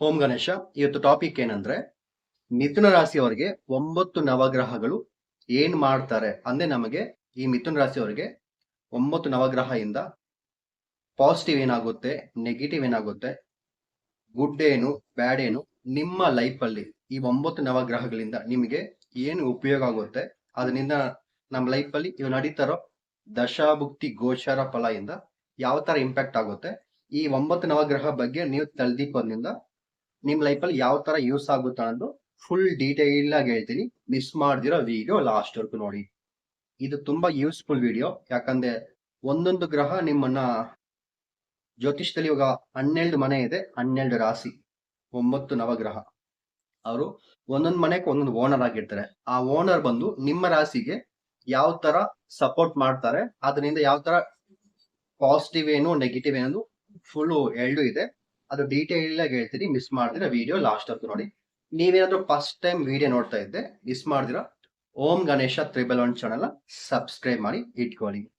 ಓಂ ಗಣೇಶ, ಇವತ್ತು ಟಾಪಿಕ್ ಏನಂದ್ರೆ ಮಿಥುನ ರಾಶಿಯವರಿಗೆ ಒಂಬತ್ತು ನವಗ್ರಹಗಳು ಏನ್ ಮಾಡ್ತಾರೆ ಅಂದ್ರೆ ನಮಗೆ ಈ ಮಿಥುನ ರಾಶಿಯವರಿಗೆ ಒಂಬತ್ತು ನವಗ್ರಹ ಇಂದ ಪಾಸಿಟಿವ್ ಏನಾಗುತ್ತೆ ನೆಗೆಟಿವ್ ಏನಾಗುತ್ತೆ ಗುಡ್ ಏನು ಬ್ಯಾಡ್ ಏನು, ನಿಮ್ಮ ಲೈಫ್ ಅಲ್ಲಿ ಈ ಒಂಬತ್ತು ನವಗ್ರಹಗಳಿಂದ ನಿಮಗೆ ಏನು ಉಪಯೋಗ ಆಗುತ್ತೆ, ಅದರಿಂದ ನಮ್ಮ ಲೈಫ್ ಅಲ್ಲಿ ಇವು ನಡೀತಾರೋ, ದಶಾಭುಕ್ತಿ ಗೋಚರ ಫಲ ಯಾವ ತರ ಇಂಪ್ಯಾಕ್ಟ್ ಆಗುತ್ತೆ, ಈ ಒಂಬತ್ತು ನವಗ್ರಹ ಬಗ್ಗೆ ನೀವು ತಲೆದಿಕ್ಕೋದ್ರಿಂದ ನಿಮ್ ಲೈಫ್ ಅಲ್ಲಿ ಯಾವ ತರ ಯೂಸ್ ಆಗುತ್ತೆ ಅನ್ನೋದು ಫುಲ್ ಡೀಟೇಲ್ ಆಗಿ ಹೇಳ್ತೀನಿ. ಮಿಸ್ ಮಾಡ್ದಿರೋ ವಿಡಿಯೋ ಲಾಸ್ಟ್ ವರ್ಗು ನೋಡಿ. ಇದು ತುಂಬಾ ಯೂಸ್ಫುಲ್ ವಿಡಿಯೋ ಯಾಕಂದ್ರೆ ಒಂದೊಂದು ಗ್ರಹ ನಿಮ್ಮನ್ನ ಜ್ಯೋತಿಷ್ಯದಲ್ಲಿ ಇವಾಗ ಹನ್ನೆರಡು ಮನೆ ಇದೆ, ಹನ್ನೆರಡು ರಾಶಿ, ಒಂಬತ್ತು ನವಗ್ರಹ. ಅವರು ಒಂದೊಂದು ಮನೆಗೆ ಒಂದೊಂದು ಓನರ್ ಆಗಿರ್ತಾರೆ. ಆ ಓನರ್ ಬಂದು ನಿಮ್ಮ ರಾಶಿಗೆ ಯಾವ ತರ ಸಪೋರ್ಟ್ ಮಾಡ್ತಾರೆ, ಅದರಿಂದ ಯಾವ ತರ ಪಾಸಿಟಿವ್ ಏನು ನೆಗೆಟಿವ್ ಏನು ಫುಲ್ ಎರಡು ಇದೆ. ಅದು ಡೀಟೇಲ್ ಆಗಿ ಹೇಳ್ತೀನಿ ಮಿಸ್ ಮಾಡ್ತೀರಾ ವಿಡಿಯೋ ಲಾಸ್ಟ್ ಅಂತ ನೋಡಿ. ನೀವೇನಾದ್ರೂ ಫಸ್ಟ್ ಟೈಮ್ ವಿಡಿಯೋ ನೋಡ್ತಾ ಇದ್ದೆ miss ಮಾಡ್ದಿರಾ, Om Ganesha triple one channel subscribe ಮಾಡಿ, ಇಟ್ಕೊಳ್ಳಿ.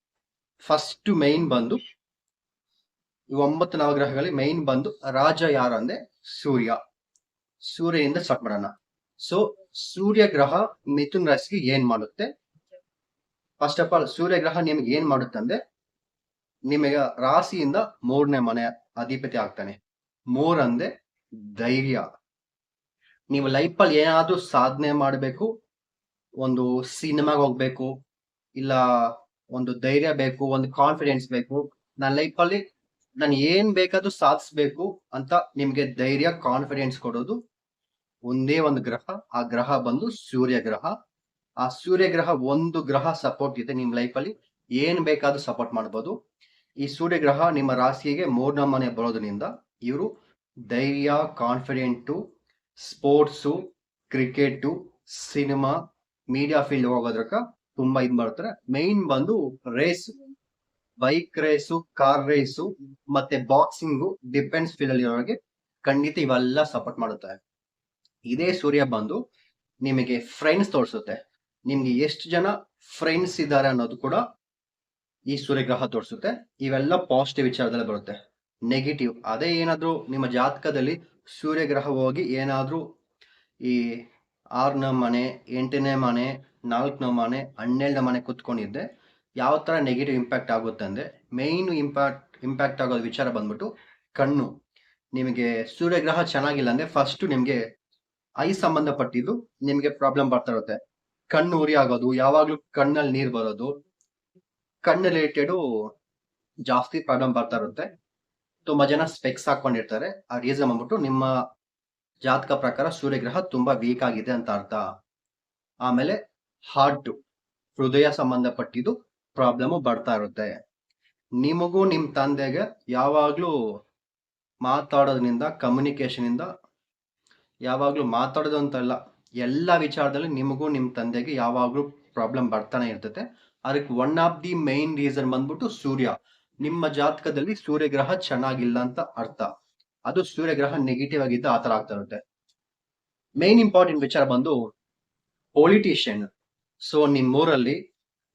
ಫಸ್ಟ್ ಮೈನ್ ಬಂದು ಒಂಬತ್ತು ನವಗ್ರಹಗಳಲ್ಲಿ ಮೈನ್ ಬಂದು ರಾಜ ಯಾರು ಅಂದ್ರೆ ಸೂರ್ಯ. ಸೂರ್ಯನಿಂದ ಸ್ಟಾರ್ಟ್ ಮಾಡೋಣ. ಸೊ ಸೂರ್ಯ ಗ್ರಹ ಮಿಥುನ್ ರಾಶಿಗೆ ಏನ್ ಮಾಡುತ್ತೆ? ಫಸ್ಟ್ ಆಫ್ ಆಲ್ ಸೂರ್ಯ ಗ್ರಹ ನಿಮ್ಗೆ ಏನ್ ಮಾಡುತ್ತೆ ಅಂದ್ರೆ, ನಿಮಗೆ ರಾಶಿಯಿಂದ ಮೂರನೇ ಮನೆ ಅಧಿಪತಿ ಆಗ್ತಾನೆ. ಮೂರ್ ಅಂದ್ರೆ ಧೈರ್ಯ. ನೀವು ಲೈಫ್ ಅಲ್ಲಿ ಏನಾದ್ರೂ ಸಾಧನೆ ಮಾಡಬೇಕು, ಒಂದು ಸಿನಿಮಾಗೆ ಹೋಗ್ಬೇಕು, ಇಲ್ಲ ಒಂದು ಧೈರ್ಯ ಬೇಕು, ಒಂದು ಕಾನ್ಫಿಡೆನ್ಸ್ ಬೇಕು, ನನ್ನ ಲೈಫ್ ಅಲ್ಲಿ ನಾನು ಏನ್ ಬೇಕಾದ್ರೂ ಸಾಧಿಸ್ಬೇಕು ಅಂತ ನಿಮ್ಗೆ ಧೈರ್ಯ ಕಾನ್ಫಿಡೆನ್ಸ್ ಕೊಡೋದು ಒಂದೇ ಒಂದು ಗ್ರಹ. ಆ ಗ್ರಹ ಬಂದು ಸೂರ್ಯ ಗ್ರಹ. ಆ ಸೂರ್ಯ ಗ್ರಹ ಒಂದು ಗ್ರಹ ಸಪೋರ್ಟ್ ಇದೆ ನಿಮ್ ಲೈಫ್ ಅಲ್ಲಿ ಏನ್ ಬೇಕಾದ್ರೂ ಸಪೋರ್ಟ್ ಮಾಡ್ಬೋದು. ಈ ಸೂರ್ಯ ಗ್ರಹ ನಿಮ್ಮ ರಾಶಿಗೆ ಮೂರನೇ ಮನೆ ಬರೋದ್ರಿಂದ ಇವರು ಧೈರ್ಯ confident sports cricket cinema media field ಹೋಗೋದ್ರಕ ತುಂಬಾ ಇದು ಮಾಡ್ತಾರೆ. ಮೈನ್ ಬಂದು race bike race car race ಮತ್ತೆ ಬಾಕ್ಸಿಂಗು ಡಿಫೆನ್ಸ್ ಫೀಲ್ಡ್ ಅಲ್ಲಿ ಇರೋರಿಗೆ ಖಂಡಿತ ಇವೆಲ್ಲ ಸಪೋರ್ಟ್ ಮಾಡುತ್ತೆ. ಇದೇ ಸೂರ್ಯ ಬಂದು ನಿಮಗೆ ಫ್ರೆಂಡ್ಸ್ ತೋರಿಸುತ್ತೆ. ನಿಮ್ಗೆ ಎಷ್ಟು ಜನ ಫ್ರೆಂಡ್ಸ್ ಇದ್ದಾರೆ ಅನ್ನೋದು ಕೂಡ ಈ ಸೂರ್ಯಗ್ರಹ ತೋರಿಸುತ್ತೆ. ಇವೆಲ್ಲ ಪಾಸಿಟಿವ್ ವಿಚಾರದಲ್ಲಿ ಬರುತ್ತೆ. ನೆಗೆಟಿವ್ ಅದೇ ಏನಾದ್ರೂ ನಿಮ್ಮ ಜಾತಕದಲ್ಲಿ ಸೂರ್ಯಗ್ರಹ ಹೋಗಿ ಏನಾದ್ರೂ ಈ ಆರನೇ ಮನೆ, ಎಂಟನೇ ಮನೆ, ನಾಲ್ಕನೇ ಮನೆ, ಹನ್ನೆರಡನೇ ಮನೆ ಕೂತ್ಕೊಂಡಿದ್ದೆ ಯಾವ ಥರ ನೆಗೆಟಿವ್ ಇಂಪ್ಯಾಕ್ಟ್ ಆಗುತ್ತೆ ಅಂದ್ರೆ ಮೇನ್ ಇಂಪ್ಯಾಕ್ಟ್ ಇಂಪ್ಯಾಕ್ಟ್ ಆಗೋದು ವಿಚಾರ ಬಂದ್ಬಿಟ್ಟು ಕಣ್ಣು. ನಿಮಗೆ ಸೂರ್ಯಗ್ರಹ ಚೆನ್ನಾಗಿಲ್ಲ ಅಂದ್ರೆ ಫಸ್ಟ್ ನಿಮಗೆ ಐ ಸಂಬಂಧಪಟ್ಟಿದ್ದು ನಿಮಗೆ ಪ್ರಾಬ್ಲಮ್ ಬರ್ತಾ ಇರುತ್ತೆ. ಕಣ್ಣು ಉರಿ ಆಗೋದು, ಯಾವಾಗ್ಲೂ ಕಣ್ಣಲ್ಲಿ ನೀರು ಬರೋದು, ಕಣ್ಣು ರಿಲೇಟೆಡು ಜಾಸ್ತಿ ಪ್ರಾಬ್ಲಮ್ ಬರ್ತಾ ಇರುತ್ತೆ. ತುಂಬಾ ಜನ ಸ್ಪೆಕ್ಸ್ ಹಾಕೊಂಡಿರ್ತಾರೆ. ಆ ರೀಸನ್ ಬಂದ್ಬಿಟ್ಟು ನಿಮ್ಮ ಜಾತಕ ಪ್ರಕಾರ ಸೂರ್ಯಗ್ರಹ ತುಂಬಾ ವೀಕ್ ಆಗಿದೆ ಅಂತ ಅರ್ಥ. ಆಮೇಲೆ ಹಾರ್ಟ್ ಹೃದಯ ಸಂಬಂಧಪಟ್ಟಿದ್ದು ಪ್ರಾಬ್ಲಮ್ ಬರ್ತಾ ಇರುತ್ತೆ. ನಿಮಗೂ ನಿಮ್ಮ ತಂದೆಗೆ ಯಾವಾಗ್ಲೂ ಮಾತಾಡೋದ್ರಿಂದ ಕಮ್ಯುನಿಕೇಶನ್ ಇಂದ ಯಾವಾಗ್ಲೂ ಮಾತಾಡೋದು ಅಂತಲ್ಲ ಎಲ್ಲ ವಿಚಾರದಲ್ಲಿ ನಿಮಗೂ ನಿಮ್ಮ ತಂದೆಗೆ ಯಾವಾಗ್ಲೂ ಪ್ರಾಬ್ಲಮ್ ಬರ್ತಾನೆ ಇರ್ತೈತೆ ಅದಕ್ಕೆ one of the main reason ಬಂದ್ಬಿಟ್ಟು ಸೂರ್ಯ. ನಿಮ್ಮ ಜಾತಕದಲ್ಲಿ ಸೂರ್ಯಗ್ರಹ ಚೆನ್ನಾಗಿಲ್ಲ ಅಂತ ಅರ್ಥ. ಅದು ಸೂರ್ಯಗ್ರಹ ನೆಗೆಟಿವ್ ಆಗಿದ್ದ ಆತರ ಆಗ್ತಾ ಇರುತ್ತೆ. ಮೇನ್ ಇಂಪಾರ್ಟೆಂಟ್ ವಿಚಾರ ಬಂದು ಪೊಲಿಟಿಷಿಯನ್ ಸೊ ನಿಮ್ಮೂರಲ್ಲಿ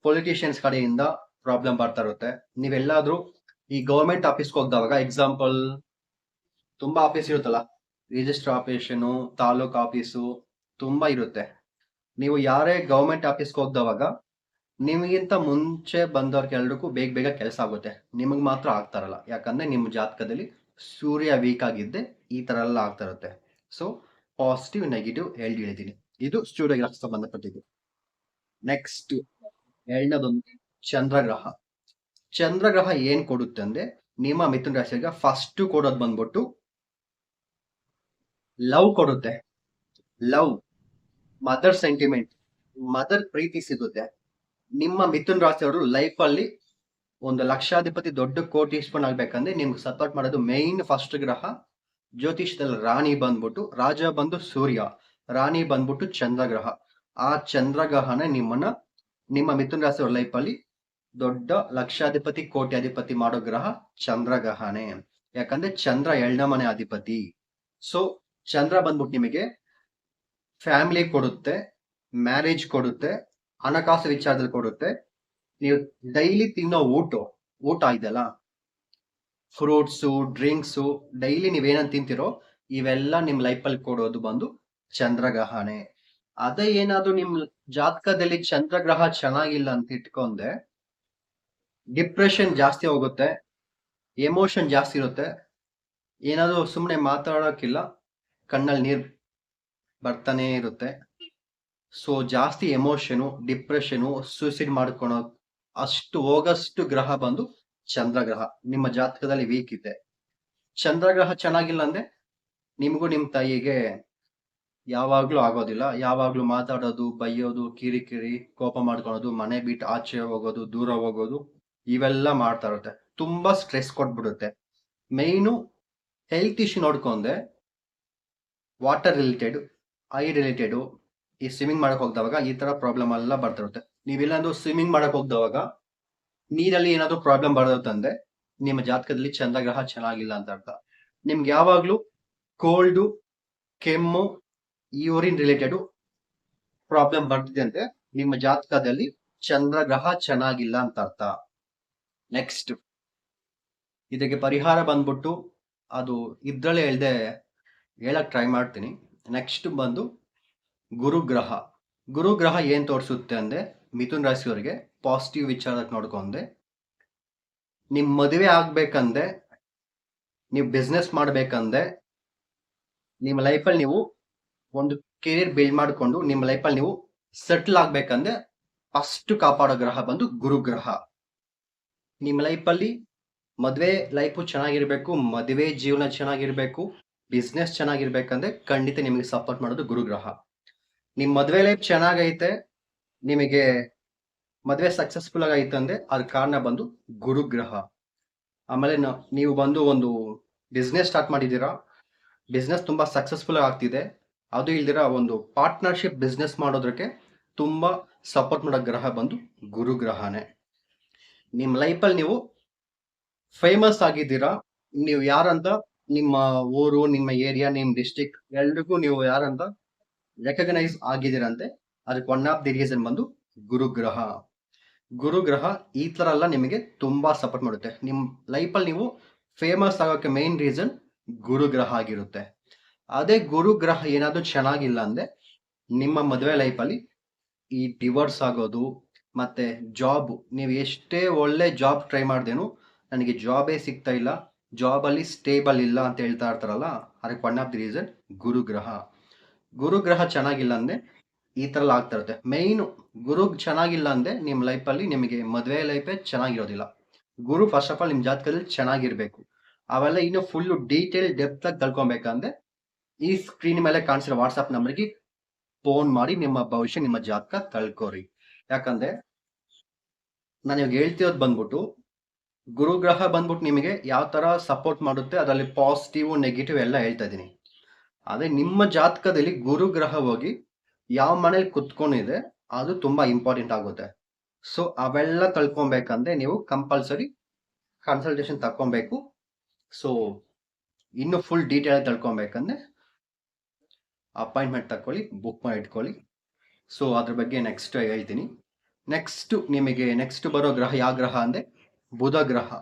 ಪೊಲಿಟಿಷಿಯನ್ಸ್ ಕಡೆಯಿಂದ ಪ್ರಾಬ್ಲಮ್ ಬರ್ತಾ ಇರುತ್ತೆ. ನೀವೆಲ್ಲಾದ್ರೂ ಈ ಗೌರ್ಮೆಂಟ್ ಆಫೀಸ್ಗೆ ಹೋಗ್ದಾಗ ಎಕ್ಸಾಂಪಲ್ ತುಂಬಾ ಆಫೀಸ್ ಇರುತ್ತಲ್ಲ ರಿಜಿಸ್ಟರ್ ಆಫೀಸನು ತಾಲೂಕ್ ಆಫೀಸು ತುಂಬಾ ಇರುತ್ತೆ. ನೀವು ಯಾರೇ ಗೌರ್ಮೆಂಟ್ ಆಫೀಸ್ಗೆ ಹೋಗ್ದವಾಗ ನಿಮಗಿಂತ ಮುಂಚೆ ಬಂದವ್ರಿಗೆ ಎಲ್ರಿಗೂ ಬೇಗ ಬೇಗ ಕೆಲಸ ಆಗುತ್ತೆ. ನಿಮಗೆ ಮಾತ್ರ ಆಗ್ತಾರಲ್ಲ ಯಾಕಂದ್ರೆ ನಿಮ್ಮ ಜಾತಕದಲ್ಲಿ ಸೂರ್ಯ ವೀಕ್ ಆಗಿದ್ದೆ, ಈ ಥರ ಎಲ್ಲ ಆಗ್ತಾ ಇರುತ್ತೆ. ಸೊ ಪಾಸಿಟಿವ್ ನೆಗೆಟಿವ್ ಹೇಳಿ ಹೇಳಿದ್ದೀನಿ. ಇದು ಸೂರ್ಯಗ್ರಹ ಸಂಬಂಧಪಟ್ಟಿದ್ದು. ನೆಕ್ಸ್ಟ್ ಎರಡನೇದೊಂದು ಚಂದ್ರಗ್ರಹ ಚಂದ್ರಗ್ರಹ ಏನ್ ಕೊಡುತ್ತೆ ಅಂದ್ರೆ, ನಿಮ್ಮ ಮಿಥುನ ರಾಶಿಗೆ ಫಸ್ಟ್ ಕೊಡೋದು ಬಂದ್ಬಿಟ್ಟು ಲವ್ ಕೊಡುತ್ತೆ. ಲವ್ ಮದರ್ ಸೆಂಟಿಮೆಂಟ್ ಮದರ್ ಪ್ರೀತಿ ಸಿಗುತ್ತೆ. ನಿಮ್ಮ ಮಿಥುನ್ ರಾಶಿಯವರು ಲೈಫ್ ಅಲ್ಲಿ ಒಂದು ಲಕ್ಷಾಧಿಪತಿ ದೊಡ್ಡ ಕೋಟಿ ಇಷ್ಟಪನ್ ಆಗ್ಬೇಕಂದ್ರೆ ನಿಮ್ಗೆ ಸಪೋರ್ಟ್ ಮಾಡೋದು ಮೇನ್ ಫಸ್ಟ್ ಗ್ರಹ ಜ್ಯೋತಿಷದಲ್ಲಿ ರಾಣಿ ಬಂದ್ಬಿಟ್ಟು, ರಾಜ ಬಂದು ಸೂರ್ಯ, ರಾಣಿ ಬಂದ್ಬಿಟ್ಟು ಚಂದ್ರಗ್ರಹ. ಆ ಚಂದ್ರಗ್ರಹನ ನಿಮ್ಮನ್ನ, ನಿಮ್ಮ ಮಿಥುನ್ ರಾಶಿಯವರ ಲೈಫ್ ಅಲ್ಲಿ ದೊಡ್ಡ ಲಕ್ಷಾಧಿಪತಿ, ಕೋಟ್ಯಾಧಿಪತಿ ಮಾಡೋ ಗ್ರಹ ಚಂದ್ರಗ್ರಹನೇ. ಯಾಕಂದ್ರೆ ಚಂದ್ರ ಎರಡನೇ ಮನೆ ಅಧಿಪತಿ. ಸೊ ಚಂದ್ರ ಬಂದ್ಬಿಟ್ಟು ನಿಮಗೆ ಫ್ಯಾಮಿಲಿ ಕೊಡುತ್ತೆ ಮ್ಯಾರೇಜ್ ಕೊಡುತ್ತೆ ಹಣಕಾಸು ವಿಚಾರದಲ್ಲಿ ಕೊಡುತ್ತೆ. ನೀವು ಡೈಲಿ ತಿನ್ನೋ ಊಟ ಊಟ ಇದೆಯಲ್ಲ? ಫ್ರೂಟ್ಸು ಡ್ರಿಂಕ್ಸು ಡೈಲಿ ನೀವೇನಂತ ತಿಂತಿರೋ, ಇವೆಲ್ಲ ನಿಮ್ಮ ಲೈಫಲ್ಲಿ ಕೊಡೋದು ಬಂದು ಚಂದ್ರಗ್ರಹಣೆ. ಅದೇ ಏನಾದ್ರು ನಿಮ್ ಜಾತಕದಲ್ಲಿ ಚಂದ್ರಗ್ರಹ ಚೆನ್ನಾಗಿಲ್ಲ ಅಂತ ಇಟ್ಕೊಂಡೆ ಡಿಪ್ರೆಷನ್ ಜಾಸ್ತಿ ಹೋಗುತ್ತೆ ಎಮೋಷನ್ ಜಾಸ್ತಿ ಇರುತ್ತೆ, ಏನಾದರೂ ಸುಮ್ಮನೆ ಮಾತಾಡೋಕ್ಕಿಲ್ಲ ಕಣ್ಣಲ್ಲಿ ನೀರ್ ಬರ್ತಾನೆ ಇರುತ್ತೆ. ಸೊ ಜಾಸ್ತಿ ಎಮೋಷನು ಡಿಪ್ರೆಷನು ಸೂಸೈಡ್ ಮಾಡ್ಕೊಳೋ ಅಷ್ಟು ಹೋಗಷ್ಟು ಗ್ರಹ ಬಂದು ಚಂದ್ರಗ್ರಹ, ನಿಮ್ಮ ಜಾತಕದಲ್ಲಿ ವೀಕ್ ಇದೆ. ಚಂದ್ರಗ್ರಹ ಚೆನ್ನಾಗಿಲ್ಲ ಅಂದ್ರೆ ನಿಮಗೂ ನಿಮ್ ತಾಯಿಗೆ ಯಾವಾಗ್ಲೂ ಆಗೋದಿಲ್ಲ. ಯಾವಾಗ್ಲೂ ಮಾತಾಡೋದು, ಬೈಯೋದು, ಕಿರಿಕಿರಿ, ಕೋಪ ಮಾಡ್ಕೊಳೋದು, ಮನೆ ಬಿಟ್ಟು ಆಚೆ ಹೋಗೋದು, ದೂರ ಹೋಗೋದು, ಇವೆಲ್ಲ ಮಾಡ್ತಾ ಇರುತ್ತೆ. ತುಂಬಾ ಸ್ಟ್ರೆಸ್ ಕೊಟ್ಬಿಡುತ್ತೆ. ಮೇಯ್ನು ಹೆಲ್ತ್ ಇಶ್ಯೂ ನೋಡ್ಕೊಂಡೆ ವಾಟರ್ ರಿಲೇಟೆಡ್ ಐ ರಿಲೇಟೆಡ್ ಈ ಸ್ವಿಮ್ಮಿಂಗ್ ಮಾಡಕ್ ಹೋಗ್ದವಾಗ ಈ ತರ ಪ್ರಾಬ್ಲಮ್ ಎಲ್ಲ ಬರ್ತಿರುತ್ತೆ. ನೀವೆಲ್ಲಾದ್ರೂ ಸ್ವಿಮ್ಮಿಂಗ್ ಮಾಡಕ್ ಹೋಗ್ದವಾಗ ನೀರಲ್ಲಿ ಏನಾದ್ರು ಪ್ರಾಬ್ಲಮ್ ಬರೋದಂದ್ರೆ ನಿಮ್ಮ ಜಾತಕದಲ್ಲಿ ಚಂದ್ರಗ್ರಹ ಚೆನ್ನಾಗಿಲ್ಲ ಅಂತ ಅರ್ಥ. ನಿಮ್ಗೆ ಯಾವಾಗ್ಲೂ ಕೋಲ್ಡು ಕೆಮ್ಮು ಯೂರಿನ್ ರಿಲೇಟೆಡ್ ಪ್ರಾಬ್ಲಮ್ ಬರ್ತಿದೆ ಅಂದ್ರೆ ನಿಮ್ಮ ಜಾತಕದಲ್ಲಿ ಚಂದ್ರಗ್ರಹ ಚೆನ್ನಾಗಿಲ್ಲ ಅಂತ ಅರ್ಥ. ನೆಕ್ಸ್ಟ್ ಇದಕ್ಕೆ ಪರಿಹಾರ ಬಂದ್ಬಿಟ್ಟು ಅದು ಇದ್ರಲ್ಲೇ ಹೇಳ್ದೆ ಹೇಳಕ್ ಟ್ರೈ ಮಾಡ್ತೀನಿ. ನೆಕ್ಸ್ಟ್ ಬಂದು ಗುರುಗ್ರಹ. ಗುರುಗ್ರಹ ಏನ್ ತೋರಿಸುತ್ತೆ ಅಂದ್ರೆ ಮಿಥುನ್ ರಾಶಿಯವರಿಗೆ ಪಾಸಿಟಿವ್ ವಿಚಾರ ನೋಡ್ಕೊಂಡೆ. ನಿಮ್ ಮದುವೆ ಆಗ್ಬೇಕಂದ್ರೆ, ನೀವು ಬಿಸ್ನೆಸ್ ಮಾಡ್ಬೇಕಂದ್ರೆ, ನಿಮ್ಮ ಲೈಫಲ್ಲಿ ನೀವು ಒಂದು ಕೆರಿಯರ್ ಬಿಲ್ಡ್ ಮಾಡಿಕೊಂಡು ನಿಮ್ಮ ಲೈಫಲ್ಲಿ ನೀವು ಸೆಟ್ಲ್ ಆಗ್ಬೇಕಂದ್ರೆ ಫಸ್ಟ್ ಕಾಪಾಡೋ ಗ್ರಹ ಬಂದು ಗುರುಗ್ರಹ. ನಿಮ್ಮ ಲೈಫಲ್ಲಿ ಮದುವೆ ಲೈಫು ಚೆನ್ನಾಗಿರ್ಬೇಕು, ಮದುವೆ ಜೀವನ ಚೆನ್ನಾಗಿರ್ಬೇಕು ಬಿಸ್ನೆಸ್ ಚೆನ್ನಾಗಿರ್ಬೇಕಂದ್ರೆ ಖಂಡಿತ ನಿಮಗೆ ಸಪೋರ್ಟ್ ಮಾಡೋದು ಗುರುಗ್ರಹ. ನಿಮ್ಮ ಮದ್ವೆ ಲೈಫ್ ಚೆನ್ನಾಗೈತೆ, ನಿಮಗೆ ಮದ್ವೆ ಸಕ್ಸಸ್ಫುಲ್ ಆಗೈತೆ ಅಂದ್ರೆ ಅದ್ರ ಕಾರಣ ಬಂದು ಗುರುಗ್ರಹ. ಆಮೇಲೆ ನೀವು ಬಂದು ಒಂದು ಬಿಸ್ನೆಸ್ ಸ್ಟಾರ್ಟ್ ಮಾಡಿದ್ದೀರಾ ಬಿಸ್ನೆಸ್ ತುಂಬಾ ಸಕ್ಸಸ್ಫುಲ್ ಆಗ್ತಿದೆ, ಅದು ಇಲ್ದಿರ ಒಂದು ಪಾರ್ಟ್ನರ್ಶಿಪ್ ಬಿಸ್ನೆಸ್ ಮಾಡೋದಕ್ಕೆ ತುಂಬಾ ಸಪೋರ್ಟ್ ಮಾಡೋ ಗ್ರಹ ಬಂದು ಗುರುಗ್ರಹನೇ. ನಿಮ್ಮ ಲೈಫಲ್ಲಿ ನೀವು ಫೇಮಸ್ ಆಗಿದ್ದೀರಾ, ನೀವು ಯಾರಂತ, ನಿಮ್ಮ ಊರು, ನಿಮ್ಮ ಏರಿಯಾ ನಿಮ್ಮ ಡಿಸ್ಟಿಕ್ ಎಲ್ರಿಗೂ ನೀವು ಯಾರಂತ ರೆಕಗ್ನೈಸ್ ಆಗಿದ್ದೀರಂತೆ, ಅದಕ್ಕೆ ಒನ್ ಆಫ್ ದಿ ರೀಸನ್ ಬಂದು ಗುರುಗ್ರಹ. ಗುರುಗ್ರಹ ಈ ಥರ ಎಲ್ಲ ನಿಮಗೆ ತುಂಬಾ ಸಪೋರ್ಟ್ ಮಾಡುತ್ತೆ. ನಿಮ್ಮ ಲೈಫಲ್ಲಿ ನೀವು ಫೇಮಸ್ ಆಗೋಕ್ಕೆ ಮೇನ್ ರೀಸನ್ ಗುರುಗ್ರಹ ಆಗಿರುತ್ತೆ. ಅದೇ ಗುರುಗ್ರಹ ಏನಾದರೂ ಚೆನ್ನಾಗಿಲ್ಲ ಅಂದ್ರೆ ನಿಮ್ಮ ಮದುವೆ ಲೈಫಲ್ಲಿ ಈ ಡಿವೋರ್ಸ್ ಆಗೋದು, ಮತ್ತೆ ಜಾಬ್ ನೀವು ಎಷ್ಟೇ ಒಳ್ಳೆ ಜಾಬ್ ಟ್ರೈ ಮಾಡ್ದೇನು ನನಗೆ ಜಾಬೇ ಸಿಗ್ತಾ ಇಲ್ಲ ಜಾಬಲ್ಲಿ ಸ್ಟೇಬಲ್ ಇಲ್ಲ ಅಂತ ಹೇಳ್ತಾ ಇರ್ತಾರಲ್ಲ, ಅದಕ್ಕೆ ಒನ್ ಆಫ್ ದಿ ರೀಸನ್ ಗುರುಗ್ರಹ. ಗುರುಗ್ರಹ ಚೆನ್ನಾಗಿಲ್ಲ ಅಂದ್ರೆ ಈ ಥರ ಆಗ್ತಾ ಇರುತ್ತೆ. ಮೈನು ಗುರು ಚೆನ್ನಾಗಿಲ್ಲ ಅಂದ್ರೆ ನಿಮ್ಮ ಲೈಫಲ್ಲಿ ನಿಮಗೆ ಮದುವೆ ಲೈಫೇ ಚೆನ್ನಾಗಿರೋದಿಲ್ಲ. ಗುರು ಫಸ್ಟ್ ಆಫ್ ಆಲ್ ನಿಮ್ಮ ಜಾತಕದಲ್ಲಿ ಚೆನ್ನಾಗಿರ್ಬೇಕು. ಅವೆಲ್ಲ ಇನ್ನು ಫುಲ್ ಡೀಟೇಲ್ ಡೆಪ್ತ್ ಆಗಿ ತಿಳ್ಕೊಬೇಕಂದ್ರೆ ಈ ಸ್ಕ್ರೀನ್ ಮೇಲೆ ಕಾಣಿಸಿರೋ ವಾಟ್ಸ್ಆಪ್ ನಂಬರ್ಗೆ ಫೋನ್ ಮಾಡಿ ನಿಮ್ಮ ಭವಿಷ್ಯ, ನಿಮ್ಮ ಜಾತಕ ತಳ್ಕೋರಿ. ಯಾಕಂದ್ರೆ ನಾನು ಇವಾಗ ಹೇಳ್ತಿರೋದು ಬಂದ್ಬಿಟ್ಟು ಗುರುಗ್ರಹ ಬಂದ್ಬಿಟ್ಟು ನಿಮಗೆ ಯಾವ ತರ ಸಪೋರ್ಟ್ ಮಾಡುತ್ತೆ, ಅದರಲ್ಲಿ ಪಾಸಿಟಿವ್ ನೆಗೆಟಿವ್ ಎಲ್ಲ ಹೇಳ್ತಾ ಇದ್ದೀನಿ. ಅದೇ ನಿಮ್ಮ ಜಾತಕದಲ್ಲಿ ಗುರು ಗ್ರಹ ಹೋಗಿ ಯಾವ ಮನೇಲಿ ಕುತ್ಕೊಂಡಿದೆ, ಅದು ತುಂಬಾ ಇಂಪಾರ್ಟೆಂಟ್ ಆಗುತ್ತೆ. ಸೊ ಅವೆಲ್ಲ ತಳ್ಕೊಬೇಕಂದ್ರೆ ನೀವು ಕಂಪಲ್ಸರಿ ಕನ್ಸಲ್ಟೇಷನ್ ತಕೊಬೇಕು ಸೊ ಇನ್ನು ಫುಲ್ ಡೀಟೇಲ್ ತಿಳ್ಕೊಬೇಕಂದ್ರೆ ಅಪಾಯಿಂಟ್ಮೆಂಟ್ ತಕೊಳ್ಳಿ ಬುಕ್ ಮಾಡಿ ಇಟ್ಕೊಳ್ಳಿ. ಸೊ ಅದ್ರ ಬಗ್ಗೆ ನೆಕ್ಸ್ಟ್ ಹೇಳ್ತೀನಿ. ನೆಕ್ಸ್ಟ್ ನಿಮಗೆ ನೆಕ್ಸ್ಟ್ ಬರೋ ಗ್ರಹ ಯಾವ ಗ್ರಹ ಅಂದ್ರೆ ಬುಧ ಗ್ರಹ.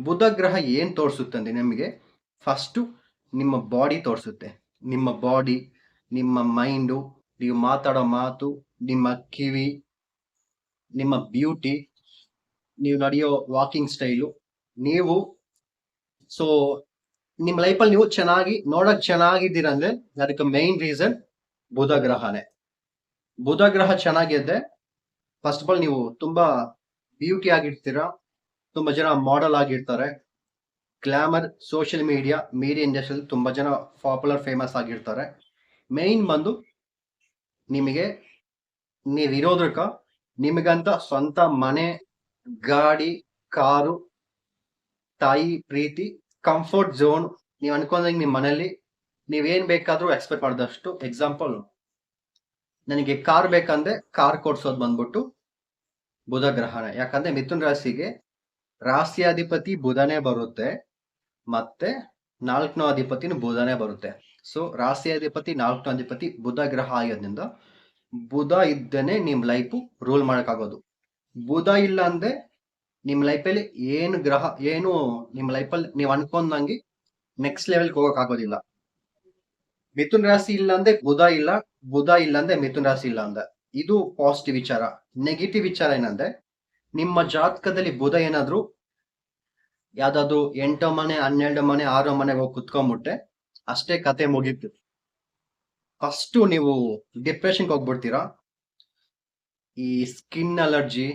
ಬುಧ ಗ್ರಹ ಏನ್ ತೋರಿಸುತ್ತೆ ಅಂದ್ರೆ ನಿಮಗೆ ಫಸ್ಟು ನಿಮ್ಮ ಬಾಡಿ ತೋರಿಸುತ್ತೆ. ನಿಮ್ಮ ಬಾಡಿ ನಿಮ್ಮ ಮೈಂಡು ನೀವು ಮಾತಾಡೋ ಮಾತು, ನಿಮ್ಮ ಕಿವಿ, ನಿಮ್ಮ ಬ್ಯೂಟಿ ನೀವು ನಡೆಯೋ ವಾಕಿಂಗ್ ಸ್ಟೈಲು ನೀವು ಸೊ ನಿಮ್ಮ ಲೈಫಲ್ಲಿ ನೀವು ಚೆನ್ನಾಗಿ, ನೋಡಕ್ ಚೆನ್ನಾಗಿದ್ದೀರ ಅಂದ್ರೆ, ಅದಕ್ಕೆ ಮೈನ್ ರೀಸನ್ ಬುಧ ಗ್ರಹನೇ. ಬುಧ ಗ್ರಹ ಚೆನ್ನಾಗಿದೆ. ಫಸ್ಟ್ ಆಫ್ ಆಲ್ ನೀವು ತುಂಬಾ ಬ್ಯೂಟಿ ಆಗಿರ್ತೀರಾ, ತುಂಬಾ ಜನ ಮಾಡೆಲ್ ಆಗಿರ್ತಾರೆ. ಗ್ಲಾಮರ್, ಸೋಷಿಯಲ್ ಮೀಡಿಯಾ ಮೀಡಿಯಾ ಇಂಡಸ್ಟ್ರಿಯಲ್ಲಿ ತುಂಬ ಜನ ಪಾಪ್ಯುಲರ್ ಫೇಮಸ್ ಆಗಿರ್ತಾರೆ. ಮೇಯ್ನ್ ಬಂದು ನಿಮಗೆ ನೀವಿರೋದಕ್ಕ ನಿಮಗಂತ ಸ್ವಂತ ಮನೆ, ಗಾಡಿ, ಕಾರು, ತಾಯಿ, ಪ್ರೀತಿ ಕಂಫರ್ಟ್ ಝೋನ್ ನೀವು ಅನ್ಕೊಂಡಂಗೆ ನಿಮ್ಮ ಮನೇಲಿ ನೀವೇನು ಬೇಕಾದರೂ ಎಕ್ಸ್ಪೆಕ್ಟ್ ಮಾಡಿದಷ್ಟು ಎಕ್ಸಾಂಪಲ್ ನನಗೆ ಕಾರ್ ಬೇಕಂದ್ರೆ ಕಾರ್ ಕೊಡ್ಸೋದು ಬಂದ್ಬಿಟ್ಟು ಬುಧ ಗ್ರಹಣ ಯಾಕಂದ್ರೆ ಮಿಥುನ್ ರಾಶಿಗೆ ರಾಶಿಯಾಧಿಪತಿ ಬುಧನೇ ಬರುತ್ತೆ. ಮತ್ತೆ ನಾಲ್ಕನೋ ಅಧಿಪತಿನ ಬುಧನೇ ಬರುತ್ತೆ. ಸೊ ರಾಶಿಯಾಧಿಪತಿ ನಾಲ್ಕನೋ ಅಧಿಪತಿ ಬುಧ ಗ್ರಹ ಆಗಿರೋದ್ರಿಂದ ಬುಧ ಇದ್ದೇನೆ ನಿಮ್ ಲೈಫ್ ರೂಲ್ ಮಾಡೋಕ್ಕಾಗೋದು. ಬುಧ ಇಲ್ಲ ಅಂದ್ರೆ ನಿಮ್ ಲೈಫಲ್ಲಿ ಏನು ಗ್ರಹ, ಏನು ನಿಮ್ ಲೈಫಲ್ಲಿ ನೀವು ಅನ್ಕೊಂಡಂಗೆ ನೆಕ್ಸ್ಟ್ ಲೆವೆಲ್ಗೆ ಹೋಗೋಕ್ಕಾಗೋದಿಲ್ಲ ಮಿಥುನ್ ರಾಶಿ ಇಲ್ಲ ಅಂದ್ರೆ ಬುಧ ಇಲ್ಲ ಬುಧ ಇಲ್ಲ ಅಂದ್ರೆ ಮಿಥುನ್ ರಾಶಿ ಇಲ್ಲ ಅಂದ. ಇದು ಪಾಸಿಟಿವ್ ವಿಚಾರ. ನೆಗೆಟಿವ್ ವಿಚಾರ ಏನಂದ್ರೆ ನಿಮ್ಮ ಜಾತಕದಲ್ಲಿ ಬುಧ ಏನಾದ್ರು ಯಾವ್ದಾದ್ರು ಎಂಟೋ ಮನೆ, ಹನ್ನೆರಡು ಮನೆ, ಆರೋ ಮನೆಗೆ ಹೋಗಿ ಕುತ್ಕೊಂಡ್ಬಿಟ್ರೆ ಅಷ್ಟೇ ಕತೆ ಮುಗೀತು. ಫಸ್ಟ್ ನೀವು ಡಿಪ್ರೆಷನ್ಗೆ ಹೋಗ್ಬಿಡ್ತೀರಾ? ಈ skin allergy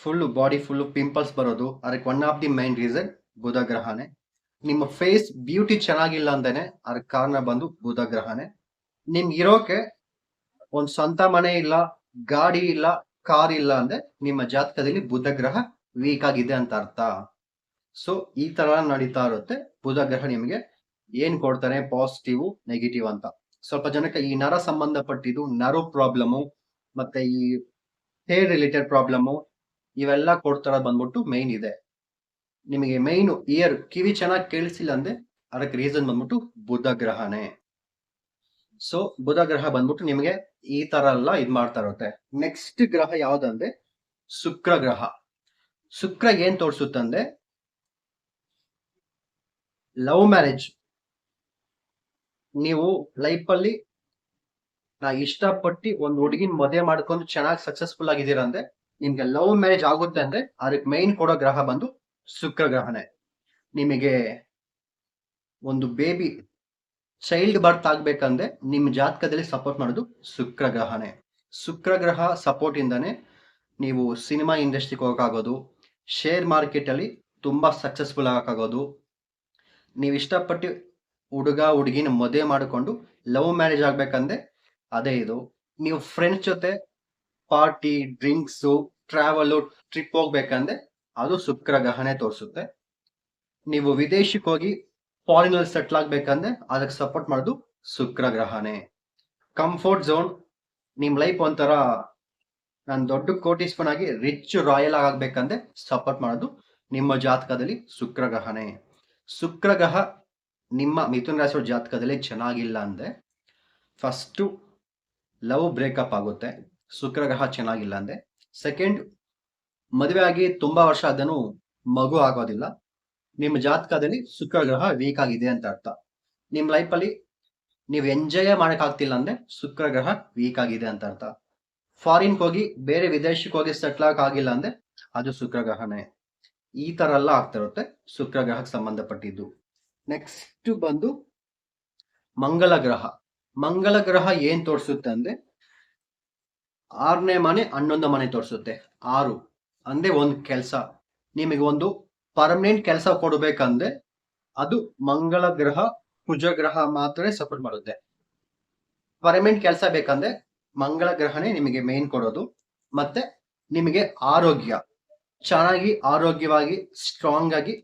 full body full pimples ಬರೋದು, ಅದಕ್ಕೆ one of the main reason Budha ಗ್ರಹನೇ ನಿಮ್ಮ ಫೇಸ್ ಬ್ಯೂಟಿ ಚೆನ್ನಾಗಿಲ್ಲ ಅಂದೇನೆ ಅದಕ್ಕೆ ಕಾರಣ ಬಂದು ಬುಧ ಗ್ರಹನೇ ನಿಮ್ಗೆ ಇರೋಕೆ ಒಂದು ಸ್ವಂತ ಮನೆ ಇಲ್ಲ, ಗಾಡಿ ಇಲ್ಲ ಕಾರ್ ಇಲ್ಲ ಅಂದ್ರೆ ನಿಮ್ಮ ಜಾತಕದಲ್ಲಿ ಬುಧ ಗ್ರಹ ವೀಕ್ ಆಗಿದೆ ಅಂತ ಅರ್ಥ. ಸೊ ಈ ತರ ನಡೀತಾ ಇರುತ್ತೆ. ಬುಧ ಗ್ರಹ ನಿಮಗೆ ಏನ್ ಕೊಡ್ತಾರೆ? ಪಾಸಿಟಿವ್ ನೆಗೆಟಿವ್ ಅಂತ. ಸ್ವಲ್ಪ ಜನಕ್ಕೆ ಈ ನರ ಸಂಬಂಧಪಟ್ಟಿದ್ದು ನರು ಪ್ರಾಬ್ಲಮು ಮತ್ತೆ ಈ ಹೇರ್ ರಿಲೇಟೆಡ್ ಪ್ರಾಬ್ಲಮು ಇವೆಲ್ಲ ಕೊಡ್ತಾರ ಬಂದ್ಬಿಟ್ಟು ಮೈನ್ ಇದೆ. ನಿಮಗೆ ಮೈನ್ ಇಯರ್ ಕಿವಿ ಚೆನ್ನಾಗಿ ಕೇಳಿಸಿಲ್ಲ ಅಂದ್ರೆ ಅದಕ್ಕೆ ರೀಸನ್ ಬಂದ್ಬಿಟ್ಟು ಬುಧ ಗ್ರಹನೇ. ಸೊ ಬುಧ ಗ್ರಹ ಬಂದ್ಬಿಟ್ಟು ನಿಮಗೆ ಈ ತರ ಎಲ್ಲ ಇದ್ ಮಾಡ್ತಾ ಇರುತ್ತೆ. ನೆಕ್ಸ್ಟ್ ಗ್ರಹ ಯಾವ್ದಂದ್ರೆ ಶುಕ್ರ ಗ್ರಹ. ಶುಕ್ರ ಏನ್ ತೋರಿಸುತ್ತಂದ್ರೆ ಲವ್ ಮ್ಯಾರೇಜ್ ನೀವು ಲೈಫ್ ಅಲ್ಲಿ ನಾ ಇಷ್ಟಪಟ್ಟು ಒಂದು ಹುಡುಗಿನ ಮದುವೆ ಮಾಡ್ಕೊಂಡು ಚೆನ್ನಾಗಿ ಸಕ್ಸಸ್ಫುಲ್ ಆಗಿದ್ದೀರಾ ಅಂದ್ರೆ, ನಿಮ್ಗೆ ಲವ್ ಮ್ಯಾರೇಜ್ ಆಗುತ್ತೆ ಅಂದ್ರೆ ಅದಕ್ಕೆ ಮೈನ್ ಕೊಡೋ ಗ್ರಹ ಬಂದು ಶುಕ್ರ ಗ್ರಹನೇ. ನಿಮಗೆ ಒಂದು ಬೇಬಿ ಚೈಲ್ಡ್ ಬರ್ತ್ ಆಗ್ಬೇಕಂದ್ರೆ ನಿಮ್ಮ ಜಾತಕದಲ್ಲಿ ಸಪೋರ್ಟ್ ಮಾಡೋದು ಶುಕ್ರ ಗ್ರಹನೇ. ಶುಕ್ರ ಗ್ರಹ ಸಪೋರ್ಟ್ ಇಂದಾನೆ ನೀವು ಸಿನಿಮಾ ಇಂಡಸ್ಟ್ರಿಗೆ ಹೋಗಕ್ಕಾಗೋದು ಶೇರ್ ಮಾರ್ಕೆಟ್ ಅಲ್ಲಿ ತುಂಬಾ ಸಕ್ಸಸ್ಫುಲ್ ಆಗಕ್ಕಾಗೋದು ನೀವು ಇಷ್ಟಪಟ್ಟು ಹುಡುಗ, ಹುಡುಗಿನ ಮದುವೆ ಮಾಡಿಕೊಂಡು ಲವ್ ಮ್ಯಾರೇಜ್ ಆಗ್ಬೇಕಂದ್ರೆ ಅದೇ ಇದು. ನೀವು ಫ್ರೆಂಡ್ಸ್ ಜೊತೆ ಪಾರ್ಟಿ ಡ್ರಿಂಕ್ಸು ಟ್ರಾವೆಲ್ ಟ್ರಿಪ್ ಹೋಗ್ಬೇಕಂದ್ರೆ ಅದು ಶುಕ್ರ ಗ್ರಹನೇ ತೋರಿಸುತ್ತೆ. ನೀವು ವಿದೇಶಕ್ಕೆ ಹೋಗಿ ಫಾರಿನ್ ಅಲ್ಲಿ ಸೆಟ್ಲ್ ಆಗ್ಬೇಕಂದ್ರೆ ಅದಕ್ಕೆ ಸಪೋರ್ಟ್ ಮಾಡೋದು ಶುಕ್ರ ಗ್ರಹನೇ ಕಂಫರ್ಟ್ ಝೋನ್ ನಿಮ್ ಲೈಫ್ ಒಂಥರ ನಾನು ದೊಡ್ಡ ಕೋಟೀಶ್ವರನ್ ಆಗಿ ರಿಚ್ ರಾಯಲ್ ಆಗಬೇಕಂದ್ರೆ ಸಪೋರ್ಟ್ ಮಾಡೋದು ನಿಮ್ಮ ಜಾತಕದಲ್ಲಿ ಶುಕ್ರ ಗ್ರಹನೇ ಶುಕ್ರ ಗ್ರಹ ನಿಮ್ಮ ಮಿಥುನ ರಾಶಿಯ ಜಾತಕದಲ್ಲಿ ಚೆನ್ನಾಗಿಲ್ಲ ಅಂದ್ರೆ ಫಸ್ಟು ಲವ್ ಬ್ರೇಕಪ್ ಆಗುತ್ತೆ. ಶುಕ್ರ ಗ್ರಹ ಚೆನ್ನಾಗಿಲ್ಲ ಅಂದ್ರೆ ಸೆಕೆಂಡ್ ಮದುವೆ ಆಗಿ ತುಂಬಾ ವರ್ಷ ಅದನ್ನು ಮಗು ಆಗೋದಿಲ್ಲ. ನಿಮ್ಮ ಜಾತಕದಲ್ಲಿ ಶುಕ್ರ ಗ್ರಹ ವೀಕ್ ಆಗಿದೆ ಅಂತ ಅರ್ಥ. ನಿಮ್ಮ ಲೈಫಲ್ಲಿ ನೀವು ಎಂಜಾಯ್ ಮಾಡೋಕ್ಕಾಗ್ತಿಲ್ಲ ಆಗ್ತಿಲ್ಲ ಶುಕ್ರಗ್ರಹ ಶುಕ್ರ ಗ್ರಹ ವೀಕ್ ಆಗಿದೆ ಅಂತ ಅರ್ಥ. ಫಾರಿನ್ ಹೋಗಿ, ಬೇರೆ ವಿದೇಶಕ್ಕೆ ಹೋಗಿ ಸೆಟ್ಲ್ ಆಗಿಲ್ಲ ಅಂದ್ರೆ ಅದು ಶುಕ್ರ ಗ್ರಹನೇ ಈ ತರ ಎಲ್ಲ ಆಗ್ತಾ ಇರುತ್ತೆ. ಶುಕ್ರ ಗ್ರಹಕ್ಕೆ ಸಂಬಂಧಪಟ್ಟಿದ್ದು. ನೆಕ್ಸ್ಟ್ ಬಂದು ಮಂಗಳ ಗ್ರಹ. ಮಂಗಳ ಗ್ರಹ ಏನ್ ತೋರಿಸುತ್ತೆ ಅಂದ್ರೆ ಆರನೇ ಮನೆ ಹನ್ನೊಂದು ಮನೆ ತೋರಿಸುತ್ತೆ. ಆರು ಅಂದ್ರೆ ಒಂದು ಕೆಲಸ. ನಿಮಗೆ ಒಂದು ಪರ್ಮನೆಂಟ್ ಕೆಲಸ ಕೊಡ್ಬೇಕಂದ್ರೆ ಅದು ಮಂಗಳ ಗ್ರಹ, ಕುಜ ಗ್ರಹ ಮಾತ್ರ ಸಪೋರ್ಟ್ ಮಾಡುತ್ತೆ. ಪರ್ಮನೆಂಟ್ ಕೆಲಸ ಬೇಕಂದ್ರೆ ಮಂಗಳ ಗ್ರಹನೇ ನಿಮಗೆ ಮೇನ್ ಕೊಡೋದು. ಮತ್ತೆ ನಿಮಗೆ ಆರೋಗ್ಯ. ಚೆನ್ನಾಗಿ, ಆರೋಗ್ಯವಾಗಿ ಸ್ಟ್ರಾಂಗ್ ಆಗಿ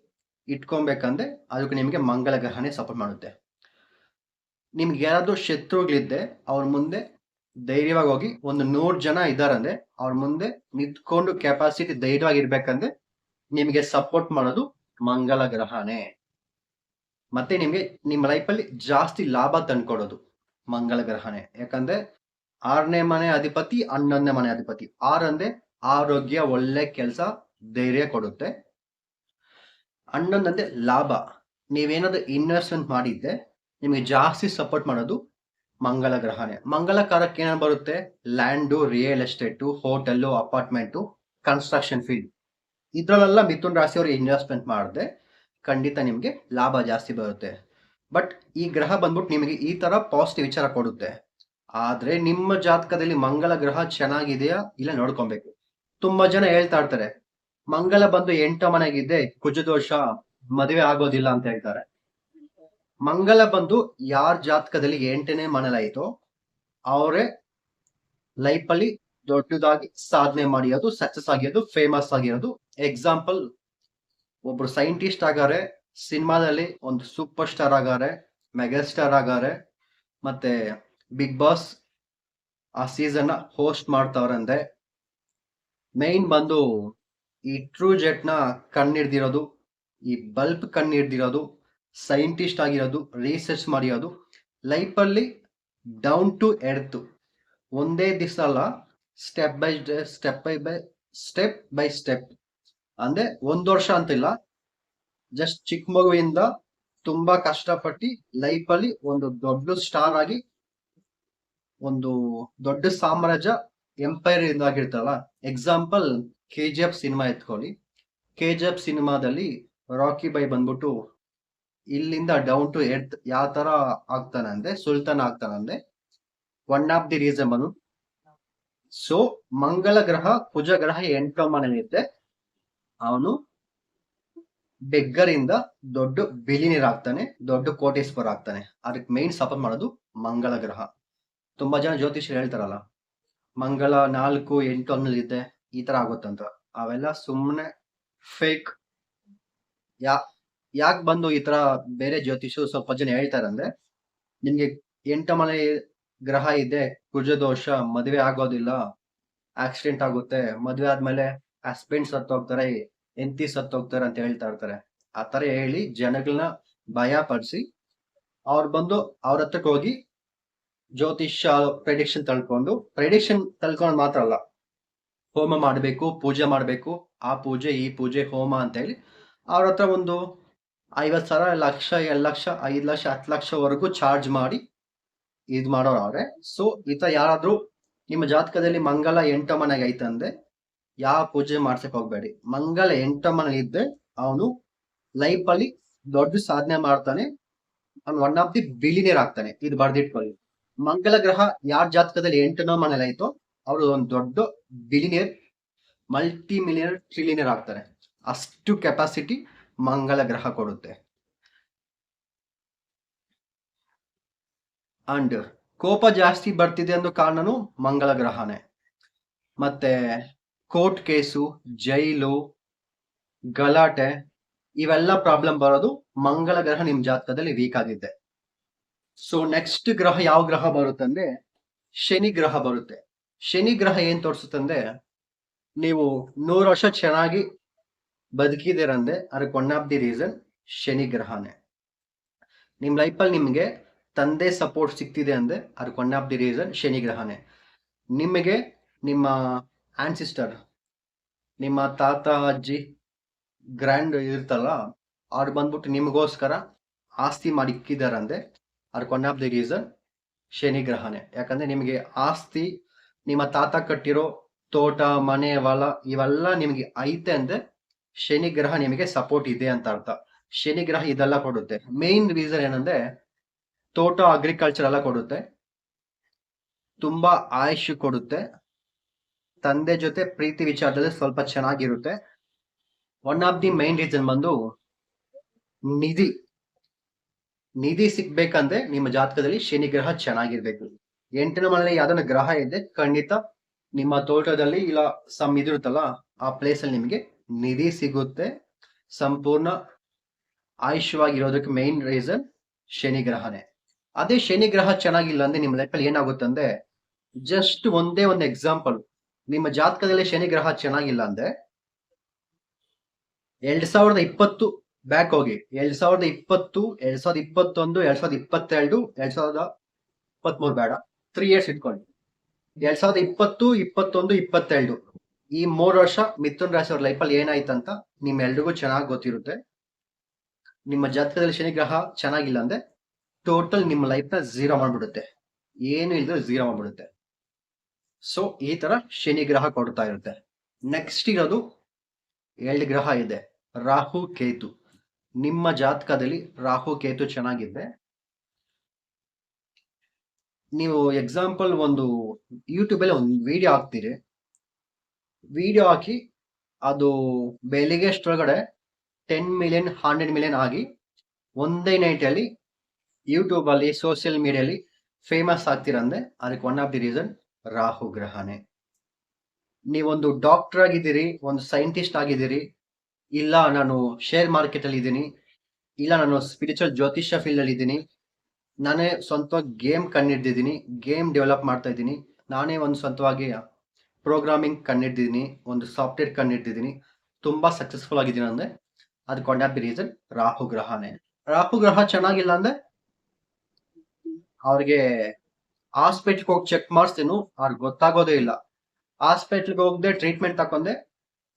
ಇಟ್ಕೊಬೇಕಂದ್ರೆ ಅದಕ್ಕೆ ನಿಮಗೆ ಮಂಗಳ ಗ್ರಹನೇ ಸಪೋರ್ಟ್ ಮಾಡುತ್ತೆ. ನಿಮ್ಗೆ ಯಾರಾದ್ರೂ ಶತ್ರುಗಳಿದ್ದೆ ಅವ್ರ ಮುಂದೆ ಧೈರ್ಯವಾಗಿ ಹೋಗಿ ಒಂದು ನೂರು ಜನ ಇದ್ದಾರಂದ್ರೆ ಅವ್ರ ಮುಂದೆ ನಿಂತ್ಕೊಂಡು ಕೆಪಾಸಿಟಿ ಧೈರ್ಯವಾಗಿ ಇರ್ಬೇಕಂದ್ರೆ ನಿಮಗೆ ಸಪೋರ್ಟ್ ಮಾಡೋದು ಮಂಗಳ ಗ್ರಹನೇ ಮತ್ತೆ ನಿಮಗೆ ನಿಮ್ಮ ಲೈಫಲ್ಲಿ ಜಾಸ್ತಿ ಲಾಭ ತಂದ್ಕೊಡೋದು ಮಂಗಳ ಗ್ರಹನೇ ಯಾಕಂದ್ರೆ ಆರನೇ ಮನೆ ಅಧಿಪತಿ ಹನ್ನೊಂದನೇ ಮನೆ ಅಧಿಪತಿ. ಆರಂದ್ರೆ ಆರೋಗ್ಯ ಒಳ್ಳೆ ಕೆಲಸ ಧೈರ್ಯ ಕೊಡುತ್ತೆ. ಹನ್ನೊಂದಂದ್ರೆ ಲಾಭ. ನೀವೇನಾದ್ರೂ ಇನ್ವೆಸ್ಟ್ಮೆಂಟ್ ಮಾಡಿದ್ದೆ ನಿಮಗೆ ಜಾಸ್ತಿ ಸಪೋರ್ಟ್ ಮಾಡೋದು ಮಂಗಳ ಗ್ರಹನೇ. ಮಂಗಳ ಕಾರಕ್ಕೆ ಏನೇನು ಬರುತ್ತೆ? Land real estate hotel apartment construction field ಇದ್ರಲ್ಲೆಲ್ಲ Mithun ರಾಶಿಯವರು ಇನ್ವೆಸ್ಟ್ಮೆಂಟ್ ಮಾಡಿದೆ ಖಂಡಿತ ನಿಮಗೆ ಲಾಭ ಜಾಸ್ತಿ ಬರುತ್ತೆ. ಬಟ್ ಈ ಗ್ರಹ ಬಂದ್ಬಿಟ್ಟು ನಿಮಗೆ ಈ ತರ ಪಾಸಿಟಿವ್ ವಿಚಾರ ಕೊಡುತ್ತೆ. ಆದ್ರೆ ನಿಮ್ಮ ಜಾತಕದಲ್ಲಿ ಮಂಗಳ ಗ್ರಹ ಚೆನ್ನಾಗಿದೆಯಾ? ಇಲ್ಲ ನೋಡ್ಕೊಬೇಕು. ತುಂಬಾ ಜನ ಹೇಳ್ತಾ ಇರ್ತಾರೆ ಮಂಗಳ ಬಂದು ಎಂಟ ಮನೆಗಿದ್ದೆ ಕುಜದೋಷ ಮದುವೆ ಆಗೋದಿಲ್ಲ ಅಂತ ಹೇಳ್ತಾರೆ. ಮಂಗಲ ಬಂದು ಯಾರ ಜಾತಕದಲ್ಲಿ ಎಂಟನೇ ಮನೇಲಾಯಿತೋ, ಅವರೇ ಲೈಫ್ ಅಲ್ಲಿ ದೊಡ್ಡದಾಗಿ ಸಾಧನೆ ಮಾಡಿರೋದು ಸಕ್ಸಸ್ ಆಗಿರೋದು ಫೇಮಸ್ ಆಗಿರೋದು. ಎಕ್ಸಾಂಪಲ್ ಒಬ್ರು ಸೈಂಟಿಸ್ಟ್ ಆಗಾರೆ, ಸಿನಿಮಾದಲ್ಲಿ ಒಂದು ಸೂಪರ್ ಸ್ಟಾರ್ ಆಗಾರೆ ಮೆಗಾ ಸ್ಟಾರ್ ಆಗಾರೆ, ಮತ್ತೆ ಬಿಗ್ ಬಾಸ್ ಆ ಸೀಸನ್ ಹೋಸ್ಟ್ ಮಾಡ್ತಾವ್ರಂದ್ರೆ ಮೇನ್ ಬಂದು ಈ ಟ್ರೂ ಜೆಟ್ನ ಕಣ್ಣಿಡ್ದಿರೋದು, ಈ ಬಲ್ಬ್ ಕಣ್ಣಿಡ್ದಿರೋದು ಸೈಂಟಿಸ್ಟ್ ಆಗಿರೋದು ರಿಸರ್ಚ್ ಮಾಡಿರೋದು ಲೈಫಲ್ಲಿ ಡೌನ್ ಟು ಎರ್ತ್ ಒಂದೇ ದಿವಸ ಅಲ್ಲ step by step by by step by step ಅಂದ್ರೆ ಒಂದು ವರ್ಷ ಅಂತಿಲ್ಲ ಜಸ್ಟ್ ಚಿಕ್ಕ ಮಗುವಿಂದ ತುಂಬಾ ಕಷ್ಟಪಟ್ಟು ಲೈಫ್ ಅಲ್ಲಿ ಒಂದು ದೊಡ್ಡ ಸ್ಟಾರ್ ಆಗಿ, ಒಂದು ದೊಡ್ಡ ಸಾಮ್ರಾಜ್ಯ ಎಂಪೈರ್ ಇದಾಗಿರ್ತಲ್ಲ ಎಕ್ಸಾಂಪಲ್ ಕೆ ಜಿ ಎಫ್ ಸಿನಿಮಾ ಎತ್ಕೊಳ್ಳಿ. ಕೆ ಜಿ ಎಫ್ ಸಿನಿಮಾದಲ್ಲಿ ರಾಕಿ ಬೈ ಬಂದ್ಬಿಟ್ಟು ಇಲ್ಲಿಂದ ಡೌನ್ ಟು ಎರ್ತ್ ಯಾವ ತರ ಆಗ್ತಾನೆ ಅಂದ್ರೆ, ಸುಲ್ತಾನ್ ಆಗ್ತಾನಂದ್ರೆ ಒನ್ ಆಫ್ ದಿ ರೀಸನ್ ಬಂದು. ಸೊ ಮಂಗಳ ಗ್ರಹ, ಕುಜ ಗ್ರಹ ಎಂಟು ಮನೇಲಿರುತ್ತೆ ಅವನು ಬೆಗ್ಗರಿಂದ ದೊಡ್ಡ ಬಿಲಿನಿಯರ್ ಆಗ್ತಾನೆ, ದೊಡ್ಡ ಕೋಟೇಶ್ವರ ಆಗ್ತಾನೆ. ಅದಕ್ಕೆ ಮೈನ್ ಸಪೋರ್ಟ್ ಮಾಡೋದು ಮಂಗಳ ಗ್ರಹ. ತುಂಬಾ ಜನ ಜ್ಯೋತಿಷ್ಯರು ಹೇಳ್ತಾರಲ್ಲ, ಮಂಗಳ ನಾಲ್ಕು ಎಂಟು ಅನ್ನಲ್ಲಿದೆ ಈ ತರ ಆಗುತ್ತಂತ ಅವೆಲ್ಲ ಸುಮ್ಮನೆ ಫೇಕ್ ಯಾ, ಯಾಕೆ ಬಂದು ಈ ತರ ಬೇರೆ ಜ್ಯೋತಿಷ್ಯ ಸ್ವಲ್ಪ ಜನ ಹೇಳ್ತಾರೆ ಅಂದ್ರೆ, ನಿಮ್ಗೆ ಎಂಟ ಮನೆ ಗ್ರಹ ಇದೆ, ಕುಜ ದೋಷ, ಮದುವೆ ಆಗೋದಿಲ್ಲ ಆಕ್ಸಿಡೆಂಟ್ ಆಗುತ್ತೆ, ಮದುವೆ ಆದ್ಮೇಲೆ ಹಸ್ಬೆಂಡ್ ಸತ್ತೋಗ್ತಾರೆ ಎಂತಿ ಸತ್ತೋಗ್ತಾರೆ ಅಂತ ಹೇಳ್ತಾ ಇರ್ತಾರೆ. ಆ ತರ ಹೇಳಿ ಜನಗಳನ್ನ ಭಯ ಪಡಿಸಿ ಅವ್ರು ಬಂದು ಅವ್ರ ಹತ್ರಕ್ಕೆ ಹೋಗಿ ಜ್ಯೋತಿಷ್ಯ ಪ್ರೆಡಿಕ್ಷನ್ ತಳ್ಕೊಂಡು ಪ್ರೆಡಿಕ್ಷನ್ ತಳ್ಕೊಂಡು ಮಾತ್ರ ಅಲ್ಲ ಹೋಮ ಮಾಡಬೇಕು, ಪೂಜೆ ಮಾಡಬೇಕು. ಆ ಪೂಜೆ, ಈ ಪೂಜೆ ಹೋಮ ಅಂತ ಹೇಳಿ ಅವ್ರ ಹತ್ರ ಒಂದು ಐವತ್ತು ಸಾವಿರ, ಲಕ್ಷ, ಎರಡು ಲಕ್ಷ, ಐದು ಲಕ್ಷ, ಹತ್ತು ಲಕ್ಷವರೆಗೂ ಚಾರ್ಜ್ ಮಾಡಿ ಇದು ಮಾಡೋರು ಅವ್ರೆ. ಸೊ ಈತ ಯಾರಾದರೂ ನಿಮ್ಮ ಜಾತಕದಲ್ಲಿ ಮಂಗಲ ಎಂಟ ಮನೆಗೆ ಐತಂದ್ರೆ ಯಾವ ಪೂಜೆ ಮಾಡ್ಸಕ್ ಹೋಗ್ಬೇಡಿ. ಮಂಗಲ ಎಂಟ ಮನೆ ಇದ್ದೆ ಅವನು ಲೈಫ್ ಅಲ್ಲಿ ದೊಡ್ಡ ಸಾಧನೆ ಮಾಡ್ತಾನೆ. ಅವ್ನು ಒನ್ ಆಫ್ ದಿ ಬಿಲಿನೇರ್ ಆಗ್ತಾನೆ. ಇದು ಬರ್ದಿಟ್ಕೊಳ್ಳಿ. ಮಂಗಲ ಗ್ರಹ ಯಾರ ಜಾತಕದಲ್ಲಿ ಎಂಟನೋ ಮನೇಲಿ ಆಯ್ತೋ ಅವರು ಒಂದು ದೊಡ್ಡ ಬಿಲಿನಿಯರ್ ಮಲ್ಟಿ ಮಿಲಿಯರ್ ಟ್ರಿಲಿನಿಯರ್ ಆಗ್ತಾರೆ. ಅಷ್ಟು ಕೆಪಾಸಿಟಿ ಮಂಗಳ ಗ್ರಹ ಕೊಡುತ್ತೆ. ಅಂಡ್ ಕೋಪ ಜಾಸ್ತಿ ಬರ್ತಿದೆ ಅನ್ನೋ ಕಾರಣನು ಮಂಗಳ ಗ್ರಹನೇ. ಮತ್ತೆ ಕೋರ್ಟ್ ಕೇಸು ಜೈಲು ಗಲಾಟೆ, ಇವೆಲ್ಲ ಪ್ರಾಬ್ಲಮ್ ಬರೋದು ಮಂಗಳ ಗ್ರಹ ನಿಮ್ ಜಾತಕದಲ್ಲಿ ವೀಕ್ ಆಗಿದೆ ಸೊ ನೆಕ್ಸ್ಟ್ ಗ್ರಹ ಯಾವ ಗ್ರಹ ಬರುತ್ತೆ ಅಂದ್ರೆ ಶನಿ ಗ್ರಹ ಬರುತ್ತೆ. ಶನಿ ಗ್ರಹ ಏನ್ ತೋರಿಸುತ್ತಂದ್ರೆ ನೀವು ನೂರು ವರ್ಷ ಚೆನ್ನಾಗಿ ಬದುಕಿದಿರಂದ್ರೆ ಅದಕ್ಕೆ one of the reason Shani ಗ್ರಹನೇ. ನಿಮ್ ಲೈಫಲ್ಲಿ ನಿಮ್ಗೆ ತಂದೆ ಸಪೋರ್ಟ್ ಸಿಗ್ತಿದೆ ಅಂದ್ರೆ, ಅದಕ್ಕೆ one of the reason Shani ಗ್ರಹನೇ. ನಿಮಗೆ ನಿಮ್ಮ ಆನ್ಸಿಸ್ಟರ್ ನಿಮ್ಮ ತಾತ, ಅಜ್ಜಿ ಗ್ರ್ಯಾಂಡ್ ಇರ್ತಲ್ಲ ಅವ್ರು ಬಂದ್ಬಿಟ್ಟು ನಿಮಗೋಸ್ಕರ ಆಸ್ತಿ ಮಾಡಿ ಇಕ್ಕಿದಾರಂದ್ರೆ ಅದಕ್ಕೆ one of the reason Shani ಗ್ರಹನೇ. ಯಾಕಂದ್ರೆ ನಿಮಗೆ ಆಸ್ತಿ ನಿಮ್ಮ ತಾತ ಕಟ್ಟಿರೋ ತೋಟ, ಮನೆ, ಹೊಲ, ಇವೆಲ್ಲ ನಿಮಗೆ ಐತೆ ಅಂದ್ರೆ ಶನಿ ಗ್ರಹ ನಿಮಗೆ ಸಪೋರ್ಟ್ ಇದೆ ಅಂತ ಅರ್ಥ. ಶನಿ ಗ್ರಹ ಇದೆಲ್ಲ ಕೊಡುತ್ತೆ. ಮೇನ್ ರೀಸನ್ ಏನಂದ್ರೆ ತೋಟ ಅಗ್ರಿಕಲ್ಚರ್ ಎಲ್ಲ ಕೊಡುತ್ತೆ. ತುಂಬಾ ಆಯುಷ್ ಕೊಡುತ್ತೆ. ತಂದೆ ಜೊತೆ ಪ್ರೀತಿ ವಿಚಾರದಲ್ಲಿ ಸ್ವಲ್ಪ ಚೆನ್ನಾಗಿರುತ್ತೆ. One of the main reason ಬಂದು ನಿಧಿ. ನಿಧಿ ಸಿಗ್ಬೇಕಂದ್ರೆ ನಿಮ್ಮ ಜಾತಕದಲ್ಲಿ ಶನಿ ಗ್ರಹ ಚೆನ್ನಾಗಿರ್ಬೇಕು. ಎಂಟನೇ ಮನೆಯಲ್ಲಿ ಯಾವ್ದನ್ನ ಗ್ರಹ ಇದೆ ಖಂಡಿತ ನಿಮ್ಮ ತೋಟದಲ್ಲಿ ಇಲ್ಲ ಸಮ್ ಇದಿರುತ್ತಲ್ಲ, ಆ ಪ್ಲೇಸ್ ಅಲ್ಲಿ ನಿಮಗೆ ನಿಧಿ ಸಿಗುತ್ತೆ. ಸಂಪೂರ್ಣ ಆಯುಷ್ಯವಾಗಿರೋದಕ್ಕೆ ಮೇನ್ ರೀಸನ್ ಶನಿ ಗ್ರಹನೇ. ಅದೇ ಶನಿ ಗ್ರಹ ಚೆನ್ನಾಗಿಲ್ಲ ಅಂದ್ರೆ ನಿಮ್ಮ ಲೈಫಲ್ಲಿ ಏನಾಗುತ್ತೆ ಅಂದ್ರೆ ಜಸ್ಟ್ ಒಂದೇ ಒಂದು ಎಕ್ಸಾಂಪಲ್ ನಿಮ್ಮ ಜಾತಕದಲ್ಲಿ ಶನಿ ಗ್ರಹ ಚೆನ್ನಾಗಿಲ್ಲ ಅಂದ್ರೆ ಎರಡ್ ಸಾವಿರದ ಇಪ್ಪತ್ತು ಬ್ಯಾಕ್ ಹೋಗಿ, ಎರಡ್ ಸಾವಿರದ ಇಪ್ಪತ್ತು, ಎರಡ್ ಸಾವಿರದ ಇಪ್ಪತ್ತೊಂದು, ಎರಡ್ ಸಾವಿರದ ಇಪ್ಪತ್ತೆರಡು, ಎರಡ್ ಸಾವಿರದ ಇಪ್ಪತ್ಮೂರು ಬೇಡ. ತ್ರೀ ಇಯರ್ಸ್ ಇಟ್ಕೊಳ್ಳಿ ಎರಡ್ ಸಾವಿರದ ಇಪ್ಪತ್ತು, ಇಪ್ಪತ್ತೊಂದು, ಇಪ್ಪತ್ತೆರಡು. ಈ ಮೂರು ವರ್ಷ ಮಿಥುನ್ ರಾಶಿ ಅವ್ರ ಲೈಫಲ್ಲಿ ಏನಾಯ್ತಂತ ನಿಮ್ಮೆಲ್ರಿಗೂ ಚೆನ್ನಾಗಿ ಗೊತ್ತಿರುತ್ತೆ. ನಿಮ್ಮ ಜಾತಕದಲ್ಲಿ ಶನಿ ಗ್ರಹ ಚೆನ್ನಾಗಿಲ್ಲ ಅಂದ್ರೆ ಟೋಟಲ್ ನಿಮ್ಮ ಲೈಫ್ನ ಝೀರೋ ಮಾಡ್ಬಿಡುತ್ತೆ. ಏನು ಇಲ್ಲದ್ರೆ ಝೀರೋ ಮಾಡ್ಬಿಡುತ್ತೆ. ಸೊ ಈ ತರ ಶನಿ ಗ್ರಹ ಕೊಡ್ತಾ ಇರುತ್ತೆ. ನೆಕ್ಸ್ಟ್ ಇರೋದು ಎರಡು ಗ್ರಹ ಇದೆ. ರಾಹು, ಕೇತು. ನಿಮ್ಮ ಜಾತಕದಲ್ಲಿ ರಾಹು, ಕೇತು ಚೆನ್ನಾಗಿದೆ. ನೀವು ಎಕ್ಸಾಂಪಲ್ ಒಂದು ಯೂಟ್ಯೂಬಲ್ಲಿ ಒಂದು ವಿಡಿಯೋ ಹಾಕ್ತೀರಿ. ವಿಡಿಯೋ ಹಾಕಿ ಅದು ಬೆಳಿಗ್ಗೆ ಅಷ್ಟೊಳಗಡೆ ಟೆನ್ ಮಿಲಿಯನ್ ಹಂಡ್ರೆಡ್ ಮಿಲಿಯನ್ ಆಗಿ ಒಂದೇ ನೈಟ್ ಅಲ್ಲಿ ಯೂಟ್ಯೂಬ್ ಅಲ್ಲಿ ಸೋಷಿಯಲ್ ಮೀಡಿಯಲ್ಲಿ ಫೇಮಸ್ ಆಗ್ತೀರಂದ್ರೆ ಅದಕ್ಕೆ one of the reason Rahu ಗ್ರಹನೇ. ನೀವೊಂದು ಡಾಕ್ಟರ್ ಆಗಿದ್ದೀರಿ, ಒಂದು ಸೈಂಟಿಸ್ಟ್ ಆಗಿದ್ದೀರಿ, ಇಲ್ಲ ನಾನು ಶೇರ್ ಮಾರ್ಕೆಟ್ ಅಲ್ಲಿ ಇದ್ದೀನಿ, ಇಲ್ಲ ನಾನು ಸ್ಪಿರಿಚುವಲ್ ಜ್ಯೋತಿಷ್ಯ ಫೀಲ್ಡ್ ಅಲ್ಲಿ ಇದ್ದೀನಿ ನಾನೇ ಸ್ವಂತವಾಗಿ ಗೇಮ್ ಕಂಡಿಡ್ದಿದ್ದೀನಿ ಗೇಮ್ ಡೆವಲಪ್ ಮಾಡ್ತಾ ಇದ್ದೀನಿ. ನಾನೇ ಒಂದು ಸ್ವಂತವಾಗಿ ಪ್ರೋಗ್ರಾಮಿಂಗ್ ಕಂಡಿಡ್ದಿದ್ದೀನಿ ಒಂದು ಸಾಫ್ಟ್ವೇರ್ ಕಂಡಿಡ್ದಿದ್ದೀನಿ ತುಂಬಾ ಸಕ್ಸಸ್ಫುಲ್ ಆಗಿದ್ದೀನಿ ಅಂದ್ರೆ ಅದಕ್ಕೆ ಒನ್ ರೀಸನ್ ರಾಹು ಗ್ರಹನೇ. ರಾಹು ಗ್ರಹ ಚೆನ್ನಾಗಿಲ್ಲ ಅಂದ್ರೆ ಅವ್ರಿಗೆ ಹಾಸ್ಪಿಟ್ಲ್ಗೆ ಹೋಗಿ ಚೆಕ್ ಮಾಡಿಸ್ತೇನು ಅವ್ರಿಗೆ ಗೊತ್ತಾಗೋದೇ ಇಲ್ಲ. ಹಾಸ್ಪಿಟ್ಲ್ಗೆ ಹೋಗದೆ ಟ್ರೀಟ್ಮೆಂಟ್ ತಕೊಂಡೆ,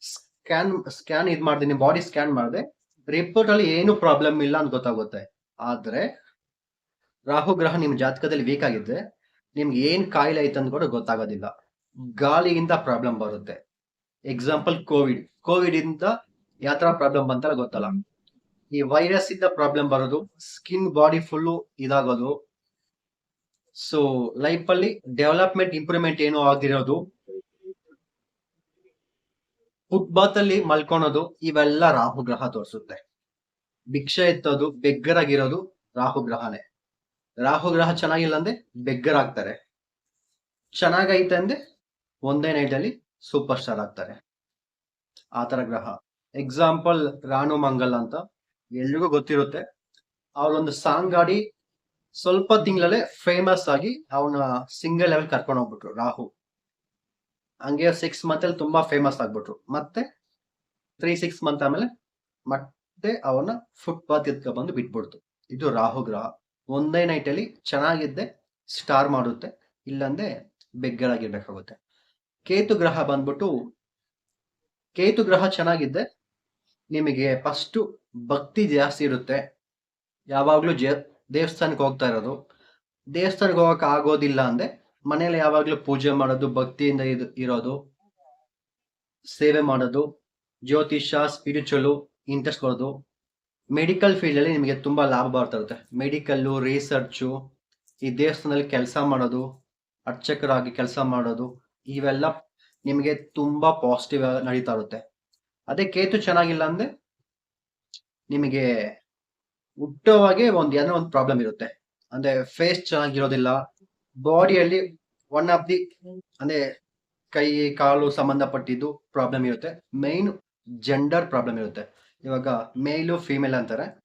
ಸ್ಕ್ಯಾನ್ ಸ್ಕ್ಯಾನ್ ಇದು ಮಾಡಿದೀನಿ, ಬಾಡಿ ಸ್ಕ್ಯಾನ್ ಮಾಡಿದೆ. ರಿಪೋರ್ಟ್ ಅಲ್ಲಿ ಏನು ಪ್ರಾಬ್ಲಮ್ ಇಲ್ಲ ಅಂತ ಗೊತ್ತಾಗುತ್ತೆ. ಆದ್ರೆ ರಾಹು ಗ್ರಹ ನಿಮ್ಮ ಜಾತಕದಲ್ಲಿ ವೀಕ್ ಆಗಿದ್ರೆ ನಿಮ್ಗೆ ಏನ್ ಕಾಯಿಲೆ ಐತೆ ಅಂತ ಕೂಡ ಗೊತ್ತಾಗೋದಿಲ್ಲ. ಗಾಳಿಯಿಂದ ಪ್ರಾಬ್ಲಮ್ ಬರುತ್ತೆ. ಎಕ್ಸಾಂಪಲ್ ಕೋವಿಡ್ ಕೋವಿಡ್ ಇಂದ ಯಾವ ತರ ಪ್ರಾಬ್ಲಮ್ ಬಂತ ಗೊತ್ತಲ್ಲ. ಈ ವೈರಸ್ ಇಂದ ಪ್ರಾಬ್ಲಮ್ ಬರೋದು ಸ್ಕಿನ್ ಬಾಡಿ ಫುಲ್ಲು ಇದಾಗೋದು. ಸೊ ಲೈಫ್ ಅಲ್ಲಿ ಡೆವಲಪ್ಮೆಂಟ್ ಇಂಪ್ರೂವ್ಮೆಂಟ್ ಏನು ಆಗಿರೋದು ಫುಟ್ಬಾತ್ ಅಲ್ಲಿ ಮಲ್ಕೊಳೋದು, ಇವೆಲ್ಲ ರಾಹು ಗ್ರಹ ತೋರಿಸುತ್ತೆ. ಭಿಕ್ಷೆ ಎತ್ತೋದು, ಬೆಗ್ಗರಾಗಿರೋದು ರಾಹು ಗ್ರಹನೇ. ರಾಹು ಗ್ರಹ ಚೆನ್ನಾಗಿಲ್ಲ ಅಂದ್ರೆ ಬೆಗ್ಗರಾಗ್ತಾರೆ. ಚೆನ್ನಾಗೈತೆ ಅಂದ್ರೆ ಒಂದೇ ನೈಟ್ ಅಲ್ಲಿ ಸೂಪರ್ ಸ್ಟಾರ್ ಆಗ್ತಾರೆ ಆತರ ಗ್ರಹ. ಎಕ್ಸಾಂಪಲ್ ರಾಣು ಮಂಗಲ್ ಅಂತ ಎಲ್ರಿಗೂ ಗೊತ್ತಿರುತ್ತೆ. ಅವಳೊಂದು ಸಾಂಗ್ ಆಡಿ ಸ್ವಲ್ಪ ತಿಂಗಳಲ್ಲೇ ಫೇಮಸ್ ಆಗಿ ಅವನ ಸಿಂಗಲ್ ಲೆವೆಲ್ ಕರ್ಕೊಂಡು ಹೋಗ್ಬಿಟ್ರು ರಾಹು. ಹಂಗೆ ಸಿಕ್ಸ್ ಮಂತ್ ಅಲ್ಲಿ ತುಂಬಾ ಫೇಮಸ್ ಆಗ್ಬಿಟ್ರು. ಮತ್ತೆ ತ್ರೀ ಸಿಕ್ಸ್ ಮಂತ್ ಆಮೇಲೆ ಮತ್ತೆ ಅವನ ಫುಟ್ಪಾತ್ ಎತ್ಕೊಂಡ್ಬಂದು ಬಂದು ಬಿಟ್ಬಿಡ್ತು. ಇದು ರಾಹು ಗ್ರಹ. ಒಂದೇ ನೈಟ್ ಅಲ್ಲಿ ಚೆನ್ನಾಗಿದ್ದೆ ಸ್ಟಾರ್ ಮಾಡುತ್ತೆ, ಇಲ್ಲಂದ್ರೆ ಬೆಗ್ಗಳಾಗಿರ್ಬೇಕಾಗುತ್ತೆ ಕೇತು ಗ್ರಹ ಬಂದ್ಬಿಟ್ಟು, ಕೇತು ಗ್ರಹ ಚೆನ್ನಾಗಿದ್ದೆ, ನಿಮಗೆ ಫಸ್ಟ್ ಭಕ್ತಿ ಜಾಸ್ತಿ ಇರುತ್ತೆ. ಯಾವಾಗಲೂ ಜ, ದೇವಸ್ಥಾನಕ್ಕೆ ಹೋಗ್ತಾ ಇರೋದು. ದೇವಸ್ಥಾನಕ್ಕೆ ಹೋಗಕ್ ಆಗೋದಿಲ್ಲ ಅಂದ್ರೆ ಮನೇಲಿ ಯಾವಾಗಲೂ ಪೂಜೆ ಮಾಡೋದು, ಭಕ್ತಿಯಿಂದ ಇದು, ಇರೋದು, ಸೇವೆ ಮಾಡೋದು, ಜ್ಯೋತಿಷ ಸ್ಪಿರಿಚುವಲು ಇಂಟ್ರೆಸ್ಟ್ ಕೊಡೋದು. ಮೆಡಿಕಲ್ ಫೀಲ್ಡ್ ಅಲ್ಲಿ ನಿಮಗೆ ತುಂಬಾ ಲಾಭ ಬರ್ತಾ ಇರುತ್ತೆ. ಮೆಡಿಕಲ್ಲು ರಿಸರ್ಚು ಈ ದೇವಸ್ಥಾನದಲ್ಲಿ ಕೆಲಸ ಮಾಡೋದು, ಅರ್ಚಕರಾಗಿ ಕೆಲಸ ಮಾಡೋದು, ಇವೆಲ್ಲ ನಿಮಗೆ ತುಂಬಾ ಪಾಸಿಟಿವ್ ನಡೀತಾ ಇರುತ್ತೆ. ಅದೇ ಕೇತು ಚೆನ್ನಾಗಿಲ್ಲ ಅಂದ್ರೆ ನಿಮಗೆ ಹುಟ್ಟೋವಾಗೆ ಒಂದು, ಏನೋ ಒಂದು ಪ್ರಾಬ್ಲಮ್ ಇರುತ್ತೆ. ಅಂದ್ರೆ ಫೇಸ್ ಚೆನ್ನಾಗಿರೋದಿಲ್ಲ. ಬಾಡಿಯಲ್ಲಿ ಒನ್ ಆಫ್ ದಿ ಅಂದ್ರೆ ಕೈ, ಕಾಲು ಸಂಬಂಧಪಟ್ಟಿದ್ದು ಪ್ರಾಬ್ಲಮ್ ಇರುತ್ತೆ. ಮೈನ್ ಜೆಂಡರ್ ಪ್ರಾಬ್ಲಮ್ ಇರುತ್ತೆ. ಇವಾಗ ಮೇಲು ಫೀಮೇಲ್ ಅಂತಾರೆ.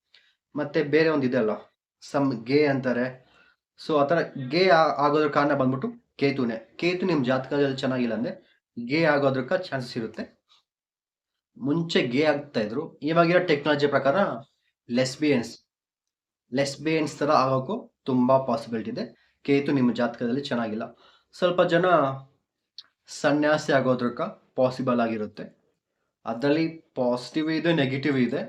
ಮತ್ತೆ ಬೇರೆ ಒಂದು ಇದೆ ಇದೆಲ್ಲ ಸಮ್ ಗೇ ಅಂತಾರೆ. ಸೊ ಆ ಥರ ಗೇ ಆಗೋದ್ರ ಕಾರಣ ಬಂದ್ಬಿಟ್ಟು ಕೇತುನೆ. ಕೇತು ನಿಮ್ಮ ಜಾತಕದಲ್ಲಿ ಚೆನ್ನಾಗಿಲ್ಲ ಅಂದ್ರೆ ಗೇ ಆಗೋದ್ರಕ್ಕ ಚಾನ್ಸಸ್ ಇರುತ್ತೆ. ಮುಂಚೆ ಗೇ ಆಗ್ತಾ ಇದ್ರು. ಇವಾಗಿರೋ ಟೆಕ್ನಾಲಜಿ ಪ್ರಕಾರ ಲೆಸ್ಬಿಯನ್ಸ್ ಲೆಸ್ಬಿಯನ್ಸ್ ತರ ಆಗೋಕ್ಕೂ ತುಂಬಾ ಪಾಸಿಬಿಲಿಟಿ ಇದೆ. ಕೇತು ನಿಮ್ಮ ಜಾತಕದಲ್ಲಿ ಚೆನ್ನಾಗಿಲ್ಲ. ಸ್ವಲ್ಪ ಜನ ಸನ್ಯಾಸಿ ಆಗೋದ್ರಕ್ಕ ಪಾಸಿಬಲ್ ಆಗಿರುತ್ತೆ. ಅದರಲ್ಲಿ ಪಾಸಿಟಿವ್ ಇದೆ ನೆಗೆಟಿವ್ ಇದೆ.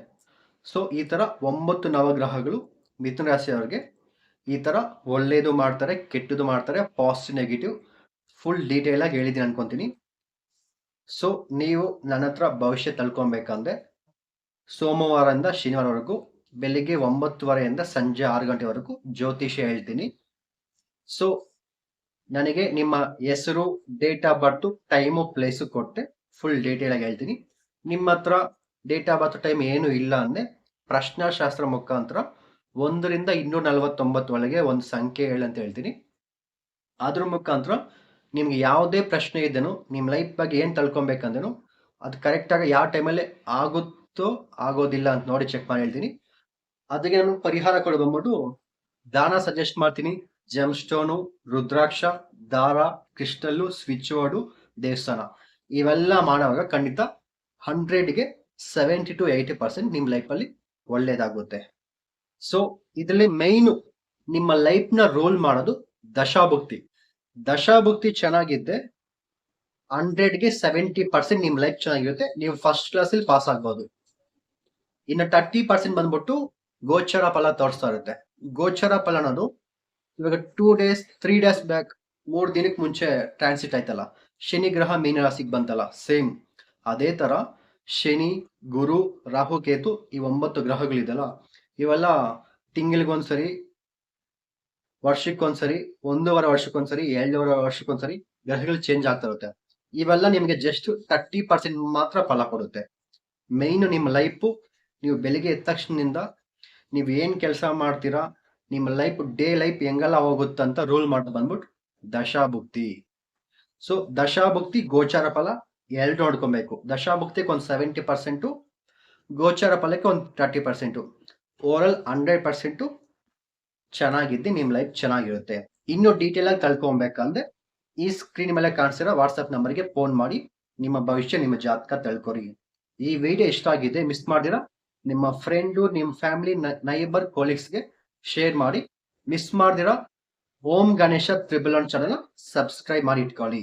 ಸೊ ಈ ಥರ ಒಂಬತ್ತು ನವಗ್ರಹಗಳು ಮಿಥುನ ರಾಶಿಯವರಿಗೆ ಈ ಥರ ಒಳ್ಳೆಯದು ಮಾಡ್ತಾರೆ ಕೆಟ್ಟದು ಮಾಡ್ತಾರೆ ಪಾಸಿಟಿವ್ ನೆಗೆಟಿವ್ ಫುಲ್ ಡೀಟೇಲಾಗಿ ಹೇಳಿದ್ದೀನಿ ಅನ್ಕೊಂತೀನಿ. ಸೊ ನೀವು ನನ್ನ ಹತ್ರ ಭವಿಷ್ಯ ತಳ್ಕೊಬೇಕಂದ್ರೆ ಸೋಮವಾರದಿಂದ ಶನಿವಾರವರೆಗೂ ಬೆಳಿಗ್ಗೆ ಒಂಬತ್ತುವರೆಯಿಂದ ಸಂಜೆ ಆರು ಗಂಟೆವರೆಗೂ ಜ್ಯೋತಿಷ್ಯ ಹೇಳ್ತೀನಿ. ಸೊ ನನಗೆ ನಿಮ್ಮ ಹೆಸರು date of birth time place ಕೊಟ್ಟೆ ಫುಲ್ ಡೀಟೇಲಾಗಿ ಹೇಳ್ತೀನಿ. ನಿಮ್ಮ ಹತ್ರ ಡೇಟ್ ಆಫ್ ಬರ್ತ್ ಟೈಮ್ ಏನು ಇಲ್ಲ ಅಂದ್ರೆ ಪ್ರಶ್ನಾಶಾಸ್ತ್ರ ಮುಖಾಂತರ ಒಂದರಿಂದ ಇನ್ನೂರ ನಲವತ್ತೊಂಬತ್ತು ಒಳಗೆ ಒಂದು ಸಂಖ್ಯೆ ಹೇಳಿ ಅಂತ ಹೇಳ್ತೀನಿ. ಅದ್ರ ಮುಖಾಂತರ ನಿಮ್ಗೆ ಯಾವುದೇ ಪ್ರಶ್ನೆ ಇದ್ದನು ನಿಮ್ಮ ಲೈಫ್ ಬಗ್ಗೆ ಏನು ತಳ್ಕೊಬೇಕಂದ್ರೂ ಅದು ಕರೆಕ್ಟಾಗಿ ಯಾವ ಟೈಮಲ್ಲಿ ಆಗುತ್ತೋ ಆಗೋದಿಲ್ಲ ಅಂತ ನೋಡಿ ಚೆಕ್ ಮಾಡಿ ಹೇಳ್ತೀನಿ. ಅದಕ್ಕೆ ನಾನು ಪರಿಹಾರ ಕೊಡು ಬಂದ್ಬಿಟ್ಟು ದಾನ ಸಜೆಸ್ಟ್ ಮಾಡ್ತೀನಿ. ಜಮ್ ಸ್ಟೋನು ರುದ್ರಾಕ್ಷ, ದಾರ ಕ್ರಿಸ್ಟಲ್ಲು ಸ್ವಿಚ್ ಬೋರ್ಡು ದೇವಸ್ಥಾನ. ಇವೆಲ್ಲ ಮಾಡುವಾಗ ಖಂಡಿತ ಹಂಡ್ರೆಡ್ಗೆ ಸೆವೆಂಟಿ ಟು ಏಯ್ಟಿ ಪರ್ಸೆಂಟ್ ನಿಮ್ಮ ಲೈಫಲ್ಲಿ ಒಳ್ಳೇದಾಗುತ್ತೆ. ಸೊ ಇದರಲ್ಲಿ ಮೈನು ನಿಮ್ಮ ಲೈಫ್ನ ರೋಲ್ ಮಾಡೋದು ದಶಾಭುಕ್ತಿ. ದಶಾಭುಕ್ತಿ ಚೆನ್ನಾಗಿದ್ದೆ ಹಂಡ್ರೆಡ್ಗೆ ಸೆವೆಂಟಿ ಪರ್ಸೆಂಟ್ ನಿಮ್ಮ ಲೈಫ್ ಚೆನ್ನಾಗಿರುತ್ತೆ. ನೀವು ಫಸ್ಟ್ ಕ್ಲಾಸಲ್ಲಿ ಪಾಸ್ ಆಗ್ಬೋದು. ಇನ್ನು ತರ್ಟಿ ಪರ್ಸೆಂಟ್ ಬಂದ್ಬಿಟ್ಟು ಗೋಚರ ಫಲ ತೋರಿಸ್ತಾ ಇರುತ್ತೆ. ಗೋಚರ ಫಲ ಅನ್ನೋದು ಇವಾಗ two days three days back ಮೂರು ದಿನಕ್ಕೆ ಮುಂಚೆ ಟ್ರಾನ್ಸಿಟ್ ಆಯ್ತಲ್ಲ. ಶನಿ, ಗ್ರಹ, ಮೀನರಾಶಿಗೆ ಬಂತಲ್ಲ ಸೇಮ್ ಅದೇ ತರ ಶನಿ, ಗುರು, ರಾಹು, ಕೇತು ಈ ಒಂಬತ್ತು ಗ್ರಹಗಳಿದೆಲ್ಲ. ಇವೆಲ್ಲ ತಿಂಗಳಿಗೊಂದ್ಸರಿ, ವರ್ಷಕ್ಕೊಂದ್ಸರಿ, ಒಂದೂವರೆ ವರ್ಷಕ್ಕೊಂದ್ಸರಿ, ಎರಡೂವರೆ ವರ್ಷಕ್ಕೊಂದ್ಸರಿ ಗ್ರಹಗಳು ಚೇಂಜ್ ಆಗ್ತಾ ಇರುತ್ತೆ. ಇವೆಲ್ಲ ನಿಮಗೆ ಜಸ್ಟ್ ತರ್ಟಿ ಪರ್ಸೆಂಟ್ ಮಾತ್ರ ಫಲ ಕೊಡುತ್ತೆ. ಮೈನ್ ನಿಮ್ಮ ಲೈಫು ನೀವು ಬೆಳಿಗ್ಗೆ ಎದ್ದ ತಕ್ಷಣದಿಂದ ನೀವು ಏನ್ ಕೆಲಸ ಮಾಡ್ತೀರಾ, ನಿಮ್ಮ ಲೈಫ್ ಡೇ ಲೈಫ್ ಹೆಂಗೆಲ್ಲ ಹೋಗುತ್ತಂತ ರೂಲ್ ಮಾಡಿ ಬಂದ್ಬಿಟ್ಟು ದಶಾಭುಕ್ತಿ. ಸೊ ದಶಾಭುಕ್ತಿ ಗೋಚಾರ ಫಲ ಎರಡು ನೋಡ್ಕೊಬೇಕು. ದಶಾಭುಕ್ತಿಗೆ ಒಂದು ಸೆವೆಂಟಿ ಪರ್ಸೆಂಟು ಗೋಚಾರ ಫಲಕ್ಕೆ ಒಂದು thirty percent overall hundred percent ಚೆನ್ನಾಗಿದ್ದು ನಿಮ್ಮ ಲೈಫ್ ಚೆನ್ನಾಗಿರುತ್ತೆ. ಇನ್ನೂ ಡೀಟೇಲ್ ಆಗಿ ತಿಳ್ಕೊಬೇಕಂದ್ರೆ ಈ ಸ್ಕ್ರೀನ್ ಮೇಲೆ ಕಾಣಿಸಿರೋ ವಾಟ್ಸಪ್ ನಂಬರ್ಗೆ ಫೋನ್ ಮಾಡಿ, ನಿಮ್ಮ ಭವಿಷ್ಯ, ನಿಮ್ಮ ಜಾತಕ ತಿಳ್ಕೊರಿ. ಈ ವಿಡಿಯೋ ಇಷ್ಟ ಆಗಿದೆ ಮಿಸ್ ಮಾಡಿರ ನಿಮ್ಮ ಫ್ರೆಂಡು ನಿಮ್ಮ ಫ್ಯಾಮಿಲಿ ನೈಬರ್ ಕೊಲೀಗ್ಸ್ಗೆ ಶೇರ್ ಮಾಡಿ ಮಿಸ್ ಮಾಡಿದಿರ? Om Ganesha triple channel subscribe ಮಾಡಿ ಇಟ್ಕೊಳ್ಳಿ.